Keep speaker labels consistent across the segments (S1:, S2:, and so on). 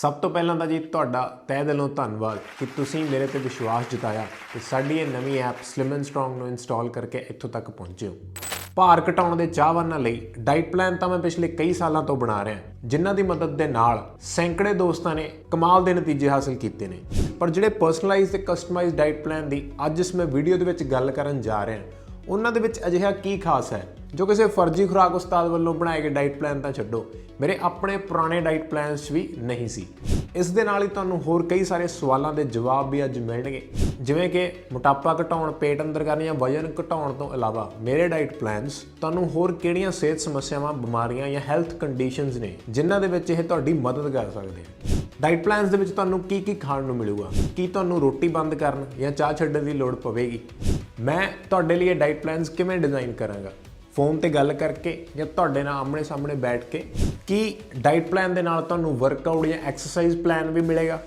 S1: ਸਭ ਤੋਂ ਪਹਿਲਾਂ ਤਾਂ ਜੀ ਤੁਹਾਡਾ ਤਹਿ ਦਿਲੋਂ ਧੰਨਵਾਦ ਕਿ ਤੁਸੀਂ ਮੇਰੇ ਤੇ ਵਿਸ਼ਵਾਸ ਜਤਾਇਆ ਤੇ ਸਾਡੀ ਇਹ ਨਵੀਂ ਐਪ ਸਲਿਮ ਐਂਡ ਸਟਰੋਂਗ ਨੂੰ ਇੰਸਟਾਲ ਕਰਕੇ ਇੱਥੋਂ ਤੱਕ ਪਹੁੰਚੇ ਹੋ। ਭਾਰ ਘਟਾਉਣ ਦੇ ਚਾਹਵਾਨਾਂ ਲਈ ਡਾਈਟ ਪਲਾਨ ਤਾਂ ਮੈਂ ਪਿਛਲੇ ਕਈ ਸਾਲਾਂ ਤੋਂ ਬਣਾ ਰਿਹਾ ਜਿਨ੍ਹਾਂ ਦੀ ਮਦਦ ਦੇ ਨਾਲ ਸੈਂਕੜੇ ਦੋਸਤਾਂ ਨੇ ਕਮਾਲ ਦੇ ਨਤੀਜੇ ਹਾਸਲ ਕੀਤੇ ਨੇ। ਪਰ ਜਿਹੜੇ ਪਰਸਨਲਾਈਜ਼ਡ ਤੇ ਕਸਟਮਾਈਜ਼ਡ ਡਾਈਟ ਪਲਾਨ ਦੀ ਅੱਜ ਇਸ ਮੈਂ ਵੀਡੀਓ ਦੇ ਵਿੱਚ ਗੱਲ ਕਰਨ ਜਾ ਰਿਹਾ ਉਹਨਾਂ ਦੇ ਵਿੱਚ ਅਜਿਹਾ ਕੀ ਖਾਸ ਹੈ? ਜੋ ਕਿਸੇ ਫਰਜ਼ੀ ਖੁਰਾਕ ਉਸਤਾਦ ਵੱਲੋਂ ਬਣਾਏ ਗਏ ਡਾਈਟ ਪਲਾਨ ਤਾਂ ਛੱਡੋ। ਮੇਰੇ ਆਪਣੇ ਪੁਰਾਣੇ ਡਾਈਟ ਪਲਾਨਸ ਵੀ ਨਹੀਂ ਸੀ। ਇਸ ਦੇ ਨਾਲ ਹੀ ਤੁਹਾਨੂੰ ਹੋਰ ਕਈ ਸਾਰੇ ਸਵਾਲਾਂ ਦੇ ਜਵਾਬ ਵੀ ਅੱਜ ਮਿਲਣਗੇ। ਜਿਵੇਂ ਕਿ ਮੋਟਾਪਾ ਘਟਾਉਣ, ਪੇਟ ਅੰਦਰ ਕਰਨ ਜਾਂ ਵਜਨ ਘਟਾਉਣ ਤੋਂ ਇਲਾਵਾ ਮੇਰੇ ਡਾਈਟ ਪਲਾਨਸ ਤੁਹਾਨੂੰ ਹੋਰ ਕਿਹੜੀਆਂ ਸਿਹਤ ਸਮੱਸਿਆਵਾਂ, ਬਿਮਾਰੀਆਂ ਜਾਂ ਹੈਲਥ ਕੰਡੀਸ਼ਨਸ ਨੇ ਜਿਨ੍ਹਾਂ ਦੇ ਵਿੱਚ ਇਹ ਤੁਹਾਡੀ ਮਦਦ ਕਰ ਸਕਦੇ ਆ। ਡਾਈਟ ਪਲਾਨਸ ਦੇ ਵਿੱਚ ਤੁਹਾਨੂੰ ਕੀ ਕੀ ਖਾਣ ਨੂੰ ਮਿਲੂਗਾ? ਕੀ ਤੁਹਾਨੂੰ ਰੋਟੀ ਬੰਦ ਕਰਨ ਜਾਂ ਚਾਹ ਛੱਡਣ ਦੀ ਲੋੜ ਪਵੇਗੀ? ਮੈਂ ਤੁਹਾਡੇ ਲਈ ਇਹ ਡਾਈਟ ਪਲਾਨਸ ਕਿਵੇਂ ਡਿਜ਼ਾਈਨ ਕਰਾਂਗਾ? ਫੋਨ ਤੇ ਗੱਲ ਕਰਕੇ ਜਾਂ ਤੁਹਾਡੇ ਨਾਲ ਆਮਣੇ ਸਾਹਮਣੇ ਬੈਠ ਕੇ ਕੀ ਡਾਈਟ ਪਲਾਨ ਦੇ ਨਾਲ ਤੁਹਾਨੂੰ ਵਰਕਆਊਟ ਜਾਂ ਐਕਸਰਸਾਈਜ਼ ਪਲਾਨ ਵੀ ਮਿਲੇਗਾ?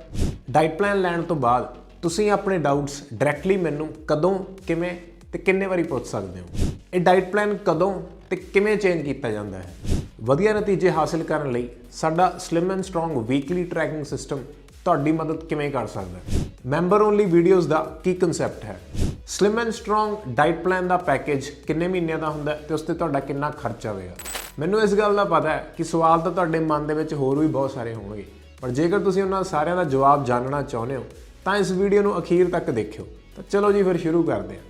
S1: ਡਾਈਟ ਪਲਾਨ ਲੈਣ ਤੋਂ ਬਾਅਦ ਤੁਸੀਂ ਆਪਣੇ ਡਾਊਟਸ ਡਾਇਰੈਕਟਲੀ ਮੈਨੂੰ ਕਦੋਂ, ਕਿਵੇਂ ਤੇ ਕਿੰਨੇ ਵਾਰੀ ਪੁੱਛ ਸਕਦੇ ਹੋ? ਇਹ ਡਾਈਟ ਪਲਾਨ ਕਦੋਂ ਤੇ ਕਿਵੇਂ ਚੇਂਜ ਕੀਤਾ ਜਾਂਦਾ ਹੈ? ਵਧੀਆ ਨਤੀਜੇ ਹਾਸਲ ਕਰਨ ਲਈ ਸਾਡਾ slim and strong weekly tracking system ਤੁਹਾਡੀ ਮਦਦ ਕਿਵੇਂ ਕਰ ਸਕਦਾ ਹੈ? ਮੈਂਬਰ ਓਨਲੀ ਵੀਡੀਓਜ਼ ਦਾ ਕੀ ਕਨਸੈਪਟ ਹੈ? Slim and strong diet plan the package ਕਿੰਨੇ ਮਹੀਨਿਆਂ ਦਾ ਹੁੰਦਾ ਹੈ ਤੇ ਉਸ ਤੇ ਤੁਹਾਡਾ ਕਿੰਨਾ ਖਰਚ ਆਵੇਗਾ ਮੈਨੂੰ ਇਸ ਗੱਲ ਦਾ ਪਤਾ ਹੈ ਕਿ ਸਵਾਲ ਤਾਂ ਤੁਹਾਡੇ ਮਨ ਦੇ ਵਿੱਚ ਹੋਰ ਵੀ ਬਹੁਤ ਸਾਰੇ ਹੋਣਗੇ। ਪਰ ਜੇਕਰ ਤੁਸੀਂ ਉਹਨਾਂ ਸਾਰਿਆਂ ਦਾ ਜਵਾਬ ਜਾਣਨਾ ਚਾਹੁੰਦੇ ਹੋ, ਤਾਂ ਇਸ ਵੀਡੀਓ ਨੂੰ ਅਖੀਰ ਤੱਕ ਦੇਖਿਓ। ਤਾਂ ਚਲੋ ਜੀ, ਫਿਰ ਸ਼ੁਰੂ ਕਰਦੇ ਹਾਂ।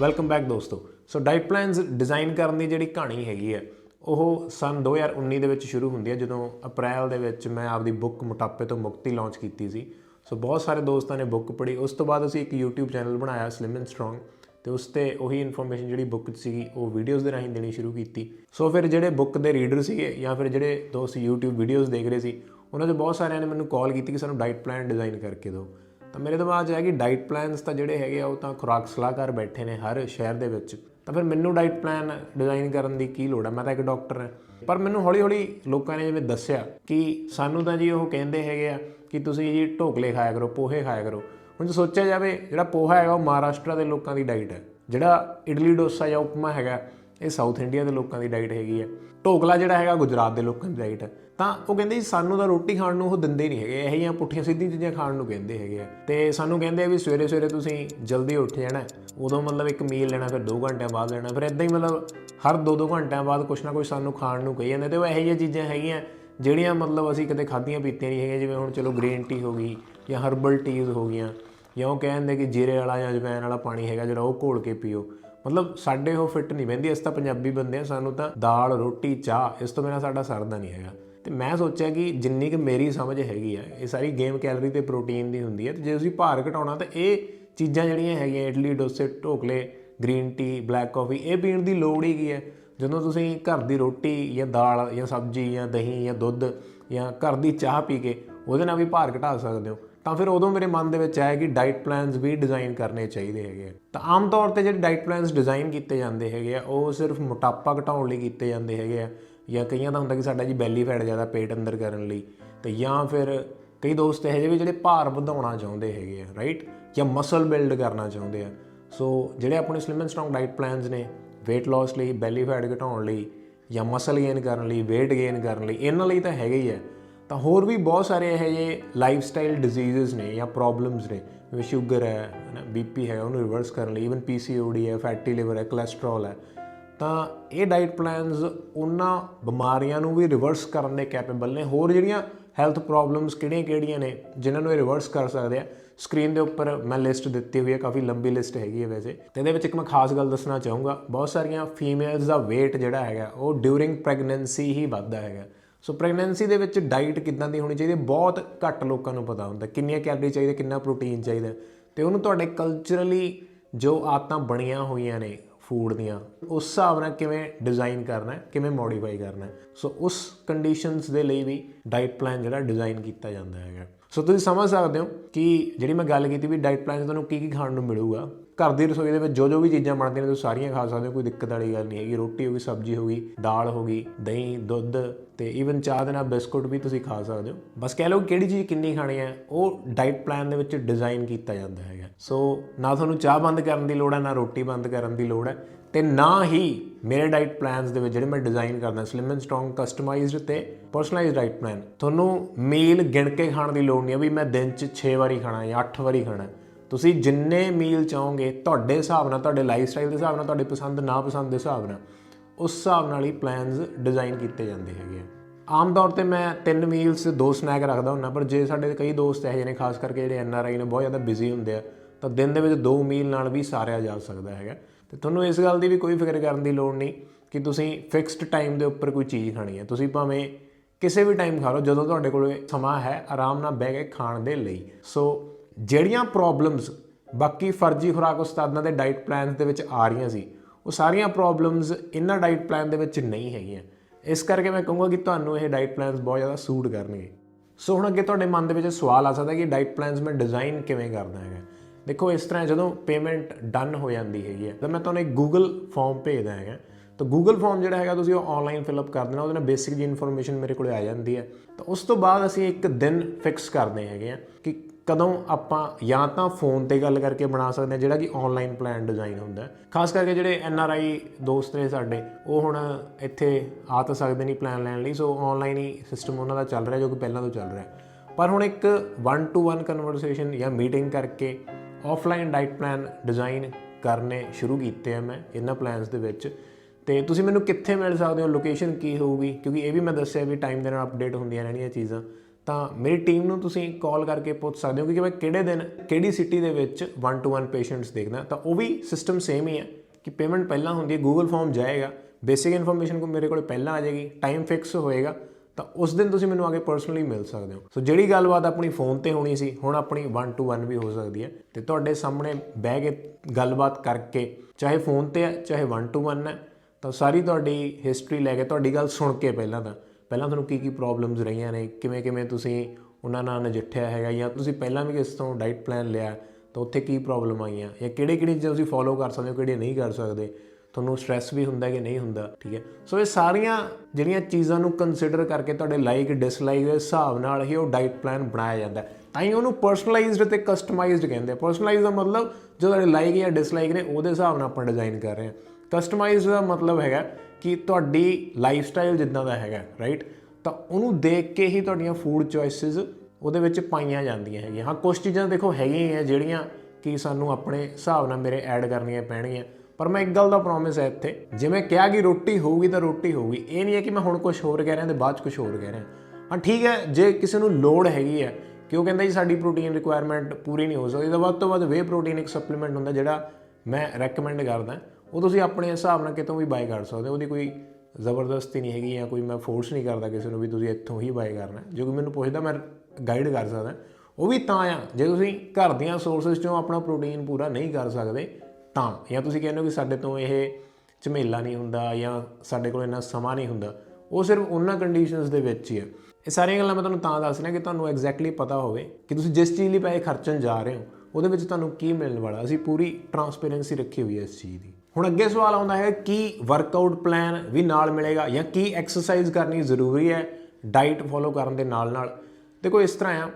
S1: ਵੈਲਕਮ ਬੈਕ ਦੋਸਤੋ। ਸੋ ਡਾਈਟ ਪਲਾਨਸ ਡਿਜ਼ਾਈਨ ਕਰਨ ਦੀ ਜਿਹੜੀ ਕਹਾਣੀ ਹੈਗੀ ਹੈ ਉਹ ਸਨ 2019 ਦੇ ਵਿੱਚ ਸ਼ੁਰੂ ਹੁੰਦੀ ਹੈ, ਜਦੋਂ ਅਪ੍ਰੈਲ ਦੇ ਵਿੱਚ ਮੈਂ ਆਪਦੀ ਬੁੱਕ ਮੋਟਾਪੇ ਤੋਂ ਮੁਕਤੀ ਲਾਂਚ ਕੀਤੀ ਸੀ। ਸੋ ਬਹੁਤ ਸਾਰੇ ਦੋਸਤਾਂ ਨੇ ਬੁੱਕ ਪੜ੍ਹੀ। ਉਸ ਤੋਂ ਬਾਅਦ ਅਸੀਂ ਇੱਕ YouTube ਚੈਨਲ ਬਣਾਇਆ ਸਲਿਮ ਐਂਡ ਸਟਰੋਂਗ ਤੇ ਉਸ ਤੇ ਉਹੀ ਇਨਫੋਰਮੇਸ਼ਨ ਜਿਹੜੀ ਬੁੱਕ 'ਚ ਸੀਗੀ, ਉਹ ਵੀਡੀਓਜ਼ ਦੇ ਰਾਹੀਂ ਦੇਣੀ ਸ਼ੁਰੂ ਕੀਤੀ। ਸੋ ਫਿਰ ਜਿਹੜੇ ਬੁੱਕ ਦੇ ਰੀਡਰ ਸੀਗੇ, ਜਾਂ ਫਿਰ ਜਿਹੜੇ ਦੋਸਤ YouTube ਵੀਡੀਓਜ਼ ਦੇਖ ਰਹੇ ਸੀ, ਉਹਨਾਂ 'ਚ ਬਹੁਤ ਸਾਰਿਆਂ ਨੇ ਮੈਨੂੰ ਕਾਲ ਕੀਤੀ ਕਿ ਸਾਨੂੰ ਡਾਈਟ ਪਲਾਨ ਡਿਜ਼ਾਈਨ ਕਰਕੇ ਦਿਓ। ਤਾਂ ਮੇਰੇ ਦਿਮਾਗ 'ਚ ਹੈ ਕਿ ਡਾਈਟ ਪਲਾਨਸ ਤਾਂ ਜਿਹੜੇ ਹੈਗੇ ਆ, ਉਹ ਤਾਂ ਖੁਰਾਕ ਸਲਾਹਕਾਰ ਬੈਠੇ ਨੇ ਹਰ ਸ਼ਹਿਰ ਦੇ ਵਿੱਚ। ਤਾਂ ਫਿਰ ਮੈਨੂੰ ਡਾਈਟ ਪਲਾਨ ਡਿਜ਼ਾਈਨ ਕਰਨ ਦੀ ਕੀ ਲੋੜ ਹੈ ਮੈਂ ਤਾਂ ਇੱਕ ਡਾਕਟਰ ਹਾਂ। ਪਰ ਮੈਨੂੰ ਹੌਲੀ-ਹੌਲੀ ਲੋਕਾਂ ਨੇ ਜਿਵੇਂ ਦੱਸਿਆ ਕਿ ਸਾਨੂੰ ਤਾਂ ਜੀ ਉਹ ਕਹਿੰਦੇ ਹੈਗੇ ਆ ਕਿ ਤੁਸੀਂ ਜੀ ਢੋਕਲੇ ਖਾਇਆ ਕਰੋ, ਪੋਹੇ ਖਾਇਆ ਕਰੋ। ਹੁਣ ਜੇ ਸੋਚਿਆ ਜਾਵੇ, ਜਿਹੜਾ ਪੋਹਾ ਹੈਗਾ ਉਹ ਮਹਾਰਾਸ਼ਟਰ ਦੇ ਲੋਕਾਂ ਦੀ ਡਾਈਟ ਹੈ। ਜਿਹੜਾ ਇਡਲੀ ਡੋਸਾ ਜਾਂ ਉਪਮਾ ਹੈਗਾ ਇਹ ਸਾਊਥ ਇੰਡੀਆ ਦੇ ਲੋਕਾਂ ਦੀ ਡਾਈਟ ਹੈਗੀ ਹੈ ਢੋਕਲਾ ਜਿਹੜਾ ਹੈਗਾ, ਗੁਜਰਾਤ ਦੇ ਲੋਕਾਂ ਦੀ ਡਾਈਟ। ਹੈ ਤਾਂ ਉਹ ਕਹਿੰਦੇ ਜੀ, ਸਾਨੂੰ ਤਾਂ ਰੋਟੀ ਖਾਣ ਨੂੰ ਉਹ ਦਿੰਦੇ ਨਹੀਂ ਹੈਗੇ। ਇਹ ਜਿਹੀਆਂ ਪੁੱਠੀਆਂ ਸਿੱਧੀਆਂ ਚੀਜ਼ਾਂ ਖਾਣ ਨੂੰ ਕਹਿੰਦੇ ਹੈਗੇ ਆ। ਤੇ ਸਾਨੂੰ ਕਹਿੰਦੇ ਆ ਵੀ ਸਵੇਰੇ ਸਵੇਰੇ ਤੁਸੀਂ ਜਲਦੀ ਉੱਠ ਜਾਣਾ ਉਦੋਂ ਮਤਲਬ ਇੱਕ ਮੀਲ ਲੈਣਾ, ਫਿਰ 2 ਘੰਟਿਆਂ ਬਾਅਦ ਲੈਣਾ। ਫਿਰ ਇਦਾਂ ਹੀ ਮਤਲਬ ਹਰ 2-2 ਘੰਟਿਆਂ ਬਾਅਦ ਕੁਛ ਨਾ ਕੁਛ ਸਾਨੂੰ ਖਾਣ ਨੂੰ ਕਹੀ ਜਾਂਦੇ। ਤੇ ਉਹ ਇਹੋ ਜਿਹੀਆਂ ਚੀਜ਼ਾਂ ਹੈਗੀਆਂ, ਜਿਹੜੀਆਂ ਮਤਲਬ ਅਸੀਂ ਕਦੇ ਖਾਧੀਆਂ ਪੀਤੀਆਂ ਨਹੀਂ ਹੈਗੀਆਂ। ਜਿਵੇਂ ਹੁਣ ਚਲੋ ਗ੍ਰੀਨ ਟੀ ਹੋ ਗਈ ਜਾਂ ਹਰਬਲ ਟੀਜ਼ ਹੋ ਗਈਆਂ ਜਾਂ ਉਹ ਕਹਿੰਦੇ ਕਿ ਜੀਰੇ ਵਾਲਾ ਜਾਂ ਅਜਵਾਇਣ ਵਾਲਾ ਪਾਣੀ ਹੈਗਾ ਜਿਹੜਾ ਉਹ ਘੋਲ ਕੇ ਪੀਓ। ਮਤਲਬ ਸਾਡੇ ਉਹ ਫਿੱਟ ਨਹੀਂ ਬਹਿੰਦੀ, ਅਸੀਂ ਤਾਂ ਪੰਜਾਬੀ ਬੰਦੇ ਆ ਸਾਨੂੰ ਤਾਂ ਦਾਲ, ਰੋਟੀ, ਚਾਹ, ਇਸ ਤੋਂ ਬਿਨਾਂ ਸਾਡਾ ਸਰਦਾ ਨਹੀਂ ਹੈਗਾ। ਤੇ ਮੈਂ ਸੋਚਿਆ ਕਿ ਜਿੰਨੀ ਕਿ ਮੇਰੀ ਸਮਝ ਹੈਗੀ ਆ, ਇਹ ਸਾਰੀ ਗੇਮ ਕੈਲਰੀ ਤੇ ਪ੍ਰੋਟੀਨ ਦੀ ਹੁੰਦੀ ਹੈ ਤੇ ਜੇ ਤੁਸੀਂ ਭਾਰ ਘਟਾਉਣਾ ਤਾਂ ਇਹ ਚੀਜ਼ਾਂ ਜਿਹੜੀਆਂ ਹੈਗੀਆਂ, ਇਡਲੀ, ਡੋਸੇ, ਢੋਕਲੇ ਗ੍ਰੀਨ ਟੀ ਬਲੈਕ ਕਾਫੀ ਇਹ ਪੀਣ ਦੀ ਲੋੜ ਹੀ ਕੀ ਹੈ ਜਦੋਂ ਤੁਸੀਂ ਘਰ ਦੀ ਰੋਟੀ ਜਾਂ ਦਾਲ ਜਾਂ ਸਬਜ਼ੀ ਜਾਂ ਦਹੀਂ ਜਾਂ ਦੁੱਧ ਜਾਂ ਘਰ ਦੀ ਚਾਹ ਪੀ ਕੇ ਉਹਦੇ ਨਾਲ ਵੀ ਭਾਰ ਘਟਾ ਸਕਦੇ ਹੋ। ਤਾਂ ਫਿਰ ਉਦੋਂ ਮੇਰੇ ਮਨ ਦੇ ਵਿੱਚ ਆਇਆ ਕਿ ਡਾਈਟ ਪਲਾਨਸ ਵੀ ਡਿਜ਼ਾਈਨ ਕਰਨੇ ਚਾਹੀਦੇ ਹੈਗੇ ਆ। ਤਾਂ ਆਮ ਤੌਰ ਤੇ ਜਿਹੜੇ ਡਾਈਟ ਪਲਾਨਸ ਡਿਜ਼ਾਈਨ ਕੀਤੇ ਜਾਂਦੇ ਹੈਗੇ ਆ, ਉਹ ਸਿਰਫ ਮੋਟਾਪਾ ਘਟਾਉਣ ਲਈ ਕੀਤੇ ਜਾਂਦੇ ਹੈਗੇ ਆ ਜਾਂ ਕਈਆਂ ਦਾ ਹੁੰਦਾ ਕਿ ਸਾਡਾ ਜੀ ਬੈਲੀ ਫੈਟ ਜ਼ਿਆਦਾ ਪੇਟ ਅੰਦਰ ਕਰਨ ਲਈ ਤੇ ਜਾਂ ਫਿਰ ਕਈ ਦੋਸਤ ਇਹੋ ਜਿਹੇ ਵੀ ਜਿਹੜੇ ਭਾਰ ਵਧਾਉਣਾ ਚਾਹੁੰਦੇ ਹੈਗੇ ਆ ਰਾਈਟ ਜਾਂ ਮਸਲ ਬਿਲਡ ਕਰਨਾ ਚਾਹੁੰਦੇ ਆ। ਸੋ ਜਿਹੜੇ ਆਪਣੇ slim and strong diet plans ਨੇ, weight loss ਲਈ ਬੈਲੀ ਫੈਟ ਘਟਾਉਣ ਲਈ ਜਾਂ ਮਸਲ ਗੇਨ ਕਰਨ ਲਈ, weight ਗੇਨ ਕਰਨ ਲਈ, ਇਹਨਾਂ ਲਈ ਤਾਂ ਹੈਗੇ ਹੀ ਹੈ ਤਾਂ ਹੋਰ ਵੀ ਬਹੁਤ ਸਾਰੇ ਇਹੋ ਜਿਹੇ ਲਾਈਫ ਸਟਾਈਲ ਡਿਜ਼ੀਜ਼ਸ ਨੇ ਜਾਂ ਪ੍ਰੋਬਲਮਸ ਨੇ, ਜਿਵੇਂ ਸ਼ੂਗਰ ਹੈ ਨਾ ਬੀਪੀ ਹੈ, ਉਹਨੂੰ ਰਿਵਰਸ ਕਰਨ ਲਈ ਇਵਨ ਪੀਸੀਓਡੀ ਹੈ ਫੈਟੀ ਲਿਵਰ ਹੈ ਕੋਲੇਸਟ੍ਰੋਲ ਹੈ, ਤਾਂ ਇਹ ਡਾਈਟ ਪਲਾਨਸ ਉਹਨਾਂ ਬਿਮਾਰੀਆਂ ਨੂੰ ਵੀ ਰਿਵਰਸ ਕਰਨ ਦੇ ਕੈਪੇਬਲ ਨੇ। ਹੋਰ ਜਿਹੜੀਆਂ ਹੈਲਥ ਪ੍ਰੋਬਲਮਸ ਕਿਹੜੀਆਂ-ਕਿਹੜੀਆਂ ਨੇ, ਜਿਨ੍ਹਾਂ ਨੂੰ ਇਹ ਰਿਵਰਸ ਕਰ ਸਕਦੇ ਆ ਸਕਰੀਨ ਦੇ ਉੱਪਰ ਮੈਂ ਲਿਸਟ ਦਿੱਤੀ ਹੋਈ ਹੈ, ਕਾਫੀ ਲੰਬੀ ਲਿਸਟ ਹੈਗੀ ਹੈ ਵੈਸੇ। ਤੇ ਇਹਦੇ ਵਿੱਚ ਇੱਕ ਮੈਂ ਖਾਸ ਗੱਲ ਦੱਸਣਾ ਚਾਹੂੰਗਾ, ਬਹੁਤ ਸਾਰੀਆਂ ਫੀਮੇਲਸ ਦਾ weight ਜਿਹੜਾ ਹੈਗਾ, ਉਹ ਡਿਊਰਿੰਗ ਪ੍ਰੈਗਨੈਂਸੀ ਹੀ ਵੱਧਦਾ ਹੈਗਾ। ਸੋ ਪ੍ਰੈਗਨੈਂਸੀ ਦੇ ਵਿੱਚ ਡਾਈਟ ਕਿੱਦਾਂ ਦੀ ਹੋਣੀ ਚਾਹੀਦੀ ਹੈ? ਬਹੁਤ ਘੱਟ ਲੋਕਾਂ ਨੂੰ ਪਤਾ ਹੁੰਦਾ, ਕਿੰਨੀਆਂ ਕੈਲਰੀ ਚਾਹੀਦੀ, ਕਿੰਨਾ ਪ੍ਰੋਟੀਨ ਚਾਹੀਦਾ। ਤੇ ਉਹਨੂੰ ਤੁਹਾਡੇ ਕਲਚਰਲੀ ਜੋ ਆਦਤਾਂ ਬਣੀਆਂ ਹੋਈਆਂ ਨੇ ਫੂਡ ਦੀਆਂ, ਉਸ ਹਿਸਾਬ ਨਾਲ ਕਿਵੇਂ ਡਿਜ਼ਾਈਨ ਕਰਨਾ ਹੈ, ਕਿਵੇਂ ਮੋਡੀਫਾਈ ਕਰਨਾ ਹੈ। ਸੋ ਉਸ ਕੰਡੀਸ਼ਨਸ ਦੇ ਲਈ ਵੀ ਡਾਈਟ ਪਲਾਨ ਜਿਹੜਾ ਡਿਜ਼ਾਈਨ ਕੀਤਾ ਜਾਂਦਾ ਹੈਗਾ। ਸੋ ਤੁਸੀਂ ਸਮਝ ਸਕਦੇ ਹੋ ਕਿ ਜਿਹੜੀ ਮੈਂ ਗੱਲ ਕੀਤੀ ਵੀ ਡਾਈਟ ਪਲਾਨ 'ਚ ਤੁਹਾਨੂੰ ਕੀ ਕੀ ਖਾਣ ਨੂੰ ਮਿਲੂਗਾ ਘਰ ਦੀ ਰਸੋਈ ਦੇ ਵਿੱਚ ਜੋ ਜੋ ਵੀ ਚੀਜ਼ਾਂ ਬਣਦੀਆਂ ਨੇ, ਤੁਸੀਂ ਸਾਰੀਆਂ ਖਾ ਸਕਦੇ ਹੋ, ਕੋਈ ਦਿੱਕਤ ਵਾਲੀ ਗੱਲ ਨਹੀਂ ਹੈਗੀ। ਰੋਟੀ ਹੋ ਗਈ, ਸਬਜ਼ੀ ਹੋ ਗਈ, ਦਾਲ ਹੋ ਗਈ, ਦਹੀਂ, ਦੁੱਧ ਤੇ ਈਵਨ ਚਾਹ ਦੇ ਨਾਲ ਬਿਸਕੁਟ ਵੀ ਤੁਸੀਂ ਖਾ ਸਕਦੇ ਹੋ। ਬਸ ਕਹਿ ਲਓ ਕਿਹੜੀ ਚੀਜ਼ ਕਿੰਨੀ ਖਾਣੀ ਹੈ, ਉਹ ਡਾਈਟ ਪਲਾਨ ਦੇ ਵਿੱਚ ਡਿਜ਼ਾਈਨ ਕੀਤਾ ਜਾਂਦਾ ਹੈਗਾ। ਸੋ ਨਾ ਤੁਹਾਨੂੰ ਚਾਹ ਬੰਦ ਕਰਨ ਦੀ ਲੋੜ ਹੈ, ਨਾ ਰੋਟੀ ਬੰਦ ਕਰਨ ਦੀ ਲੋੜ ਹੈ ਤੇ ਨਾ ਹੀ ਮੇਰੇ ਡਾਈਟ ਪਲਾਨਸ ਦੇ ਵਿੱਚ ਜਿਹੜੇ ਮੈਂ ਡਿਜ਼ਾਈਨ ਕਰਦਾ ਸਲਿਮ ਐਂਡ ਸਟਰੋਂਗ ਕਸਟਮਾਈਜ਼ਡ ਤੇ ਪਰਸਨਲਾਈਜ਼ਡ ਡਾਈਟ ਪਲਾਨ ਤੁਹਾਨੂੰ ਮੀਲ ਗਿਣ ਕੇ ਖਾਣ ਦੀ ਲੋੜ ਨਹੀਂ ਹੈ ਵੀ ਮੈਂ ਦਿਨ 'ਚ 6 ਵਾਰੀ ਖਾਣਾ ਜਾਂ 8 ਵਾਰੀ ਖਾਣਾ। ਤੁਸੀਂ ਜਿੰਨੇ ਮੀਲ ਚਾਹੋਗੇ, ਤੁਹਾਡੇ ਹਿਸਾਬ ਨਾਲ, ਤੁਹਾਡੇ ਲਾਈਫ ਸਟਾਈਲ ਦੇ ਹਿਸਾਬ ਨਾਲ, ਤੁਹਾਡੇ ਪਸੰਦ ਨਾ ਪਸੰਦ ਦੇ ਹਿਸਾਬ ਨਾਲ, ਉਸ ਹਿਸਾਬ ਨਾਲ ਹੀ ਪਲਾਨਸ ਡਿਜ਼ਾਈਨ ਕੀਤੇ ਜਾਂਦੇ ਹੈਗੇ ਆਮ ਤੌਰ ਤੇ ਮੈਂ ਤਿੰਨ ਮੀਲਸ ਦੋ ਸਨੈਕ ਰੱਖਦਾ ਹੁੰਦਾ, ਪਰ ਜੇ ਸਾਡੇ ਕਈ ਦੋਸਤ ਇਹੋ ਜਿਹੇ ਨੇ, ਖਾਸ ਕਰਕੇ ਜਿਹੜੇ ਐਨ ਆਰ ਆਈ ਨੇ, ਬਹੁਤ ਜ਼ਿਆਦਾ ਬਿਜ਼ੀ ਹੁੰਦੇ ਆ, ਤਾਂ ਦਿਨ ਦੇ ਵਿੱਚ ਦੋ ਮੀਲ ਨਾਲ ਵੀ ਸਾਰਿਆ ਜਾ ਸਕਦਾ ਹੈਗਾ। ਤੇ ਤੁਹਾਨੂੰ ਇਸ ਗੱਲ ਦੀ ਵੀ ਕੋਈ ਫਿਕਰ ਕਰਨ ਦੀ ਲੋੜ ਨਹੀਂ ਕਿ ਤੁਸੀਂ ਫਿਕਸਡ ਟਾਈਮ ਦੇ ਉੱਪਰ ਕੋਈ ਚੀਜ਼ ਖਾਣੀ ਹੈ। ਤੁਸੀਂ ਭਾਵੇਂ ਕਿਸੇ ਵੀ ਟਾਈਮ ਖਾ ਲਓ, ਜਦੋਂ ਤੁਹਾਡੇ ਕੋਲ ਸਮਾਂ ਹੈ, ਆਰਾਮ ਨਾਲ ਬਹਿ ਕੇ ਖਾਣ ਦੇ ਲਈ। ਸੋ ਜਿਹੜੀਆਂ ਪ੍ਰੋਬਲਮਸ ਬਾਕੀ ਫਰਜ਼ੀ ਖੁਰਾਕ ਉਸਤਾਦਾਂ ਦੇ ਡਾਈਟ ਪਲਾਨਸ ਦੇ ਵਿੱਚ ਆ ਰਹੀਆਂ ਸੀ, ਉਹ ਸਾਰੀਆਂ ਪ੍ਰੋਬਲਮਸ ਇਹਨਾਂ ਡਾਈਟ ਪਲਾਨ ਦੇ ਵਿੱਚ ਨਹੀਂ ਹੈਗੀਆਂ। ਇਸ ਕਰਕੇ ਮੈਂ ਕਹੂੰਗਾ ਕਿ ਤੁਹਾਨੂੰ ਇਹ ਡਾਈਟ ਪਲਾਨਸ ਬਹੁਤ ਜ਼ਿਆਦਾ ਸੂਟ ਕਰਨਗੇ। ਸੋ ਹੁਣ ਅੱਗੇ ਤੁਹਾਡੇ ਮਨ ਦੇ ਵਿੱਚ ਸਵਾਲ ਆ ਸਕਦਾ ਕਿ ਡਾਈਟ ਪਲਾਨਸ ਮੈਂ ਡਿਜ਼ਾਈਨ ਕਿਵੇਂ ਕਰਦਾ ਹੈਗਾ। ਦੇਖੋ, ਇਸ ਤਰ੍ਹਾਂ ਜਦੋਂ ਪੇਮੈਂਟ ਡਨ ਹੋ ਜਾਂਦੀ ਹੈਗੀ ਹੈ, ਤਾਂ ਮੈਂ ਤੁਹਾਨੂੰ ਇੱਕ ਗੂਗਲ ਫਾਰਮ ਭੇਜਦਾ ਹੈਗਾ। ਤਾਂ ਗੂਗਲ ਫਾਰਮ ਜਿਹੜਾ ਹੈਗਾ, ਤੁਸੀਂ ਉਹ ਆਨਲਾਈਨ ਫਿਲ ਅਪ ਕਰ ਦੇਣਾ, ਉਹਦੇ ਨਾਲ ਬੇਸਿਕ ਜੀ ਇਨਫੋਰਮੇਸ਼ਨ ਮੇਰੇ ਕੋਲੇ ਆ ਜਾਂਦੀ ਹੈ। ਤਾਂ ਉਸ ਤੋਂ ਬਾਅਦ ਅਸੀਂ ਇੱਕ ਦਿਨ ਫਿਕਸ ਕਰਦੇ ਹੈਗੇ ਆ ਕਿ ਕਦੋਂ ਆਪਾਂ ਜਾਂ ਤਾਂ ਫੋਨ ਤੇ ਗੱਲ ਕਰਕੇ ਬਣਾ ਸਕਦੇ ਹਾਂ, ਜਿਹੜਾ ਕਿ ਆਨਲਾਈਨ ਪਲਾਨ ਡਿਜ਼ਾਈਨ ਹੁੰਦਾ ਖਾਸ ਕਰਕੇ ਜਿਹੜੇ ਐਨ ਆਰ ਆਈ ਦੋਸਤ ਨੇ ਸਾਡੇ, ਉਹ ਹੁਣ ਇੱਥੇ ਆ ਤਾਂ ਸਕਦੇ ਨਹੀਂ ਪਲਾਨ ਲੈਣ ਲਈ, ਸੋ ਆਨਲਾਈਨ ਹੀ ਸਿਸਟਮ ਉਹਨਾਂ ਦਾ ਚੱਲ ਰਿਹਾ, ਜੋ ਕਿ ਪਹਿਲਾਂ ਤੋਂ ਚੱਲ ਰਿਹਾ ਪਰ ਹੁਣ ਇੱਕ 1 ਟੂ 1 ਕਨਵਰਸੇਸ਼ਨ ਜਾਂ ਮੀਟਿੰਗ ਕਰਕੇ ਆਫਲਾਈਨ ਡਾਈਟ ਪਲਾਨ ਡਿਜ਼ਾਈਨ ਕਰਨੇ ਸ਼ੁਰੂ ਕੀਤੇ ਆ ਮੈਂ ਇਹਨਾਂ ਪਲਾਨਸ ਦੇ ਵਿੱਚ। ਤੇ ਤੁਸੀਂ ਮੈਨੂੰ ਕਿੱਥੇ ਮਿਲ ਸਕਦੇ ਹੋ? ਲੋਕੇਸ਼ਨ ਕੀ ਹੋਊਗੀ? ਕਿਉਂਕਿ ਇਹ ਵੀ ਮੈਂ ਦੱਸਿਆ ਵੀ ਟਾਈਮ ਦੇ ਨਾਲ ਅਪਡੇਟ ਹੁੰਦੀਆਂ ਰਹਿਣੀਆਂ ਚੀਜ਼ਾਂ। ਤਾਂ ਮੇਰੀ ਟੀਮ ਨੂੰ ਤੁਸੀਂ ਕਾਲ ਕਰਕੇ ਪੁੱਛ ਸਕਦੇ ਹੋ ਕਿ ਮੈਂ ਕਿਹੜੇ ਦਿਨ, ਕਿਹੜੀ ਸਿਟੀ ਦੇ ਵਿੱਚ 1 ਟੂ 1 ਪੇਸ਼ੈਂਟਸ ਦੇਖਦਾ ਤਾਂ ਉਹ ਵੀ ਸਿਸਟਮ ਸੇਮ ਹੀ ਹੈ ਕਿ ਪੇਮੈਂਟ ਪਹਿਲਾਂ ਹੁੰਦੀ ਹੈ ਗੂਗਲ ਫਾਰਮ ਜਾਏਗਾ ਬੇਸਿਕ ਇਨਫੋਰਮੇਸ਼ਨ ਕੋ ਮੇਰੇ ਕੋਲ ਪਹਿਲਾਂ ਆ ਜਾਏਗੀ ਟਾਈਮ ਫਿਕਸ ਹੋਏਗਾ, ਤਾਂ ਉਸ ਦਿਨ ਤੁਸੀਂ ਮੈਨੂੰ ਆ ਕੇ ਪਰਸਨਲੀ ਮਿਲ ਸਕਦੇ ਹੋ। ਸੋ ਜਿਹੜੀ ਗੱਲਬਾਤ ਆਪਣੀ ਫੋਨ ਤੇ ਹੋਣੀ ਸੀ, ਹੁਣ ਆਪਣੀ 1 ਟੂ 1 ਵੀ ਹੋ ਸਕਦੀ ਹੈ। ਤੇ ਤੁਹਾਡੇ ਸਾਹਮਣੇ ਬਹਿ ਕੇ ਗੱਲਬਾਤ ਕਰਕੇ, ਚਾਹੇ ਫੋਨ ਤੇ ਹੈ, ਚਾਹੇ 1 ਟੂ 1 ਹੈ, ਤਾਂ ਸਾਰੀ ਤੁਹਾਡੀ ਹਿਸਟਰੀ ਲੈ ਕੇ, ਤੁਹਾਡੀ ਗੱਲ ਸੁਣ ਕੇ ਪਹਿਲਾਂ ਤਾਂ ਪਹਿਲਾਂ ਤੁਹਾਨੂੰ ਕੀ ਕੀ ਪ੍ਰੋਬਲਮਸ ਰਹੀਆਂ ਨੇ? ਕਿਵੇਂ ਕਿਵੇਂ ਤੁਸੀਂ ਉਹਨਾਂ ਨਾਲ ਨਜਿੱਠਿਆ ਹੈਗਾ ਜਾਂ ਤੁਸੀਂ ਪਹਿਲਾਂ ਵੀ ਕਿਸ ਤੋਂ ਡਾਈਟ ਪਲਾਨ ਲਿਆ, ਤਾਂ ਉੱਥੇ ਕੀ ਪ੍ਰੋਬਲਮ ਆਈਆਂ? ਜਾਂ ਕਿਹੜੇ ਕਿਹੜੇ ਚੀਜ਼ਾਂ ਤੁਸੀਂ ਫੋਲੋ ਕਰ ਸਕਦੇ ਹੋ ਕਿਹੜੇ ਨਹੀਂ ਕਰ ਸਕਦੇ? ਤੁਹਾਨੂੰ ਸਟ੍ਰੈਸ ਵੀ ਹੁੰਦਾ ਕਿ ਨਹੀਂ ਹੁੰਦਾ? ਠੀਕ ਹੈ? ਸੋ ਇਹ ਸਾਰੀਆਂ ਜਿਹੜੀਆਂ ਚੀਜ਼ਾਂ ਨੂੰ ਕੰਸੀਡਰ ਕਰਕੇ ਤੁਹਾਡੇ ਲਾਈਕ ਡਿਸਲਾਈਕ ਦੇ ਹਿਸਾਬ ਨਾਲ ਹੀ ਉਹ ਡਾਈਟ ਪਲਾਨ ਬਣਾਇਆ ਜਾਂਦਾ ਹੈ। ਤਾਂ ਹੀ ਉਹਨੂੰ ਪਰਸਨਲਾਈਜ਼ਡ ਤੇ ਕਸਟਮਾਈਜ਼ਡ ਕਹਿੰਦੇ ਆ। ਪਰਸਨਲਾਈਜ਼ ਦਾ ਮਤਲਬ ਜੋ ਤੁਹਾਡੇ ਲਾਈਕ ਜਾਂ ਡਿਸਲਾਈਕ ਨੇ, ਉਹਦੇ ਹਿਸਾਬ ਨਾਲ ਆਪਾਂ ਡਿਜ਼ਾਈਨ ਕਰ ਰਹੇ ਹਾਂ। ਕਸਟਮਾਈਜ਼ਡ ਦਾ ਮਤਲਬ ਹੈਗਾ ਕਿ ਤੁਹਾਡੀ ਲਾਈਫ ਸਟਾਈਲ ਜਿੱਦਾਂ ਦਾ ਹੈਗਾ ਰਾਈਟ ਤਾਂ ਉਹਨੂੰ ਦੇਖ ਕੇ ਹੀ ਤੁਹਾਡੀਆਂ ਫੂਡ ਚੋਇਸਸ ਉਹਦੇ ਵਿੱਚ ਪਾਈਆਂ ਜਾਂਦੀਆਂ ਹੈਗੀਆਂ। ਹਾਂ ਕੁਝ ਚੀਜ਼ਾਂ ਦੇਖੋ ਹੈਗੀਆਂ ਹੀ ਆ, ਜਿਹੜੀਆਂ ਕਿ ਸਾਨੂੰ ਆਪਣੇ ਹਿਸਾਬ ਨਾਲ ਮੇਰੇ ਐਡ ਕਰਨੀਆਂ ਪੈਣਗੀਆਂ। ਪਰ ਮੈਂ ਇੱਕ ਗੱਲ ਦਾ ਪ੍ਰੋਮਿਸ ਹੈ ਇੱਥੇ ਜਿਵੇਂ ਕਿਹਾ ਕਿ ਰੋਟੀ ਹੋਊਗੀ ਤਾਂ ਰੋਟੀ ਹੋਊਗੀ। ਇਹ ਨਹੀਂ ਹੈ ਕਿ ਮੈਂ ਹੁਣ ਕੁਝ ਹੋਰ ਕਹਿ ਰਿਹਾ ਤੇ ਬਾਅਦ ਚ ਕੁਝ ਹੋਰ ਕਹਿ ਰਿਹਾ। ਹਾਂ, ਠੀਕ ਹੈ, ਜੇ ਕਿਸੇ ਨੂੰ ਲੋੜ ਹੈਗੀ ਹੈ ਕਿ ਉਹ ਕਹਿੰਦਾ ਜੀ ਸਾਡੀ ਪ੍ਰੋਟੀਨ ਰਿਕੁਆਇਰਮੈਂਟ ਪੂਰੀ ਨਹੀਂ ਹੋ ਸਕਦੀ, ਤਾਂ ਵੱਧ ਤੋਂ ਵੱਧ ਵੇ ਪ੍ਰੋਟੀਨ ਇੱਕ ਸਪਲੀਮੈਂਟ ਹੁੰਦਾ ਜਿਹੜਾ ਮੈਂ ਰეკਮੈਂਡ ਕਰਦਾ। ਉਹ ਤੁਸੀਂ ਆਪਣੇ ਹਿਸਾਬ ਨਾਲ ਕਿਤੋਂ ਵੀ ਬਾਏ ਕਰ ਸਕਦੇ ਹੋ। ਉਹਦੀ ਕੋਈ ਜ਼ਬਰਦਸਤੀ ਨਹੀਂ ਹੈਗੀ ਜਾਂ ਕੋਈ ਮੈਂ ਫੋਰਸ ਨਹੀਂ ਕਰਦਾ ਕਿਸੇ ਨੂੰ ਵੀ ਤੁਸੀਂ ਇੱਥੋਂ ਹੀ ਬਾਏ ਕਰਨਾ। ਜੇ ਕੋਈ ਮੈਨੂੰ ਪੁੱਛਦਾ ਮੈਂ ਗਾਈਡ ਕਰ ਸਕਦਾ। ਉਹ ਵੀ ਤਾਂ ਆ। ਜੇ ਤੁਸੀਂ ਘਰ ਦੀਆਂ ਸੋਰਸਸ ਚੋਂ ਆਪਣਾ ਪ੍ਰੋਟੀਨ ਪੂਰਾ ਨਹੀਂ ਕਰ ਸਕਦੇ, ਤਾਂ। ਜਾਂ ਤੁਸੀਂ ਕਹਿੰਦੇ ਹੋ ਕਿ ਸਾਡੇ ਤੋਂ ਇਹ ਝਮੇਲਾ ਨਹੀਂ ਹੁੰਦਾ ਜਾਂ ਸਾਡੇ ਕੋਲ ਇੰਨਾ ਸਮਾਂ ਨਹੀਂ ਹੁੰਦਾ। ਉਹ ਸਿਰਫ ਉਹਨਾਂ ਕੰਡੀਸ਼ਨਸ ਦੇ ਵਿੱਚ ਹੀ ਹੈ ਇਹ ਸਾਰੀਆਂ ਗੱਲਾਂ ਮੈਂ ਤੁਹਾਨੂੰ ਤਾਂ ਦੱਸ ਰਿਹਾ ਕਿ ਤੁਹਾਨੂੰ ਐਗਜ਼ੈਕਟਲੀ ਪਤਾ ਹੋਵੇ ਕਿ ਤੁਸੀਂ ਜਿਸ ਚੀਜ਼ ਲਈ ਪੈਸੇ ਖਰਚਣ ਜਾ ਰਹੇ ਹੋ, ਉਹਦੇ ਵਿੱਚ ਤੁਹਾਨੂੰ ਕੀ ਮਿਲਣ ਵਾਲਾ। ਅਸੀਂ ਪੂਰੀ ਟਰਾਂਸਪੇਰੈਂਸੀ ਰੱਖੀ ਹੋਈ ਹੈ ਇਸ ਚੀਜ਼ ਦੀ। ਹੁਣ ਅੱਗੇ ਸਵਾਲ ਆਉਂਦਾ ਹੈ ਕੀ ਵਰਕਆਊਟ ਪਲਾਨ ਵੀ ਨਾਲ ਮਿਲੇਗਾ ਜਾਂ ਕੀ ਐਕਸਰਸਾਈਜ਼ ਕਰਨੀ ਜ਼ਰੂਰੀ ਹੈ ਡਾਈਟ ਫੋਲੋ ਕਰਨ ਦੇ ਨਾਲ ਨਾਲ। ਦੇਖੋ, ਇਸ ਤਰ੍ਹਾਂ ਆ,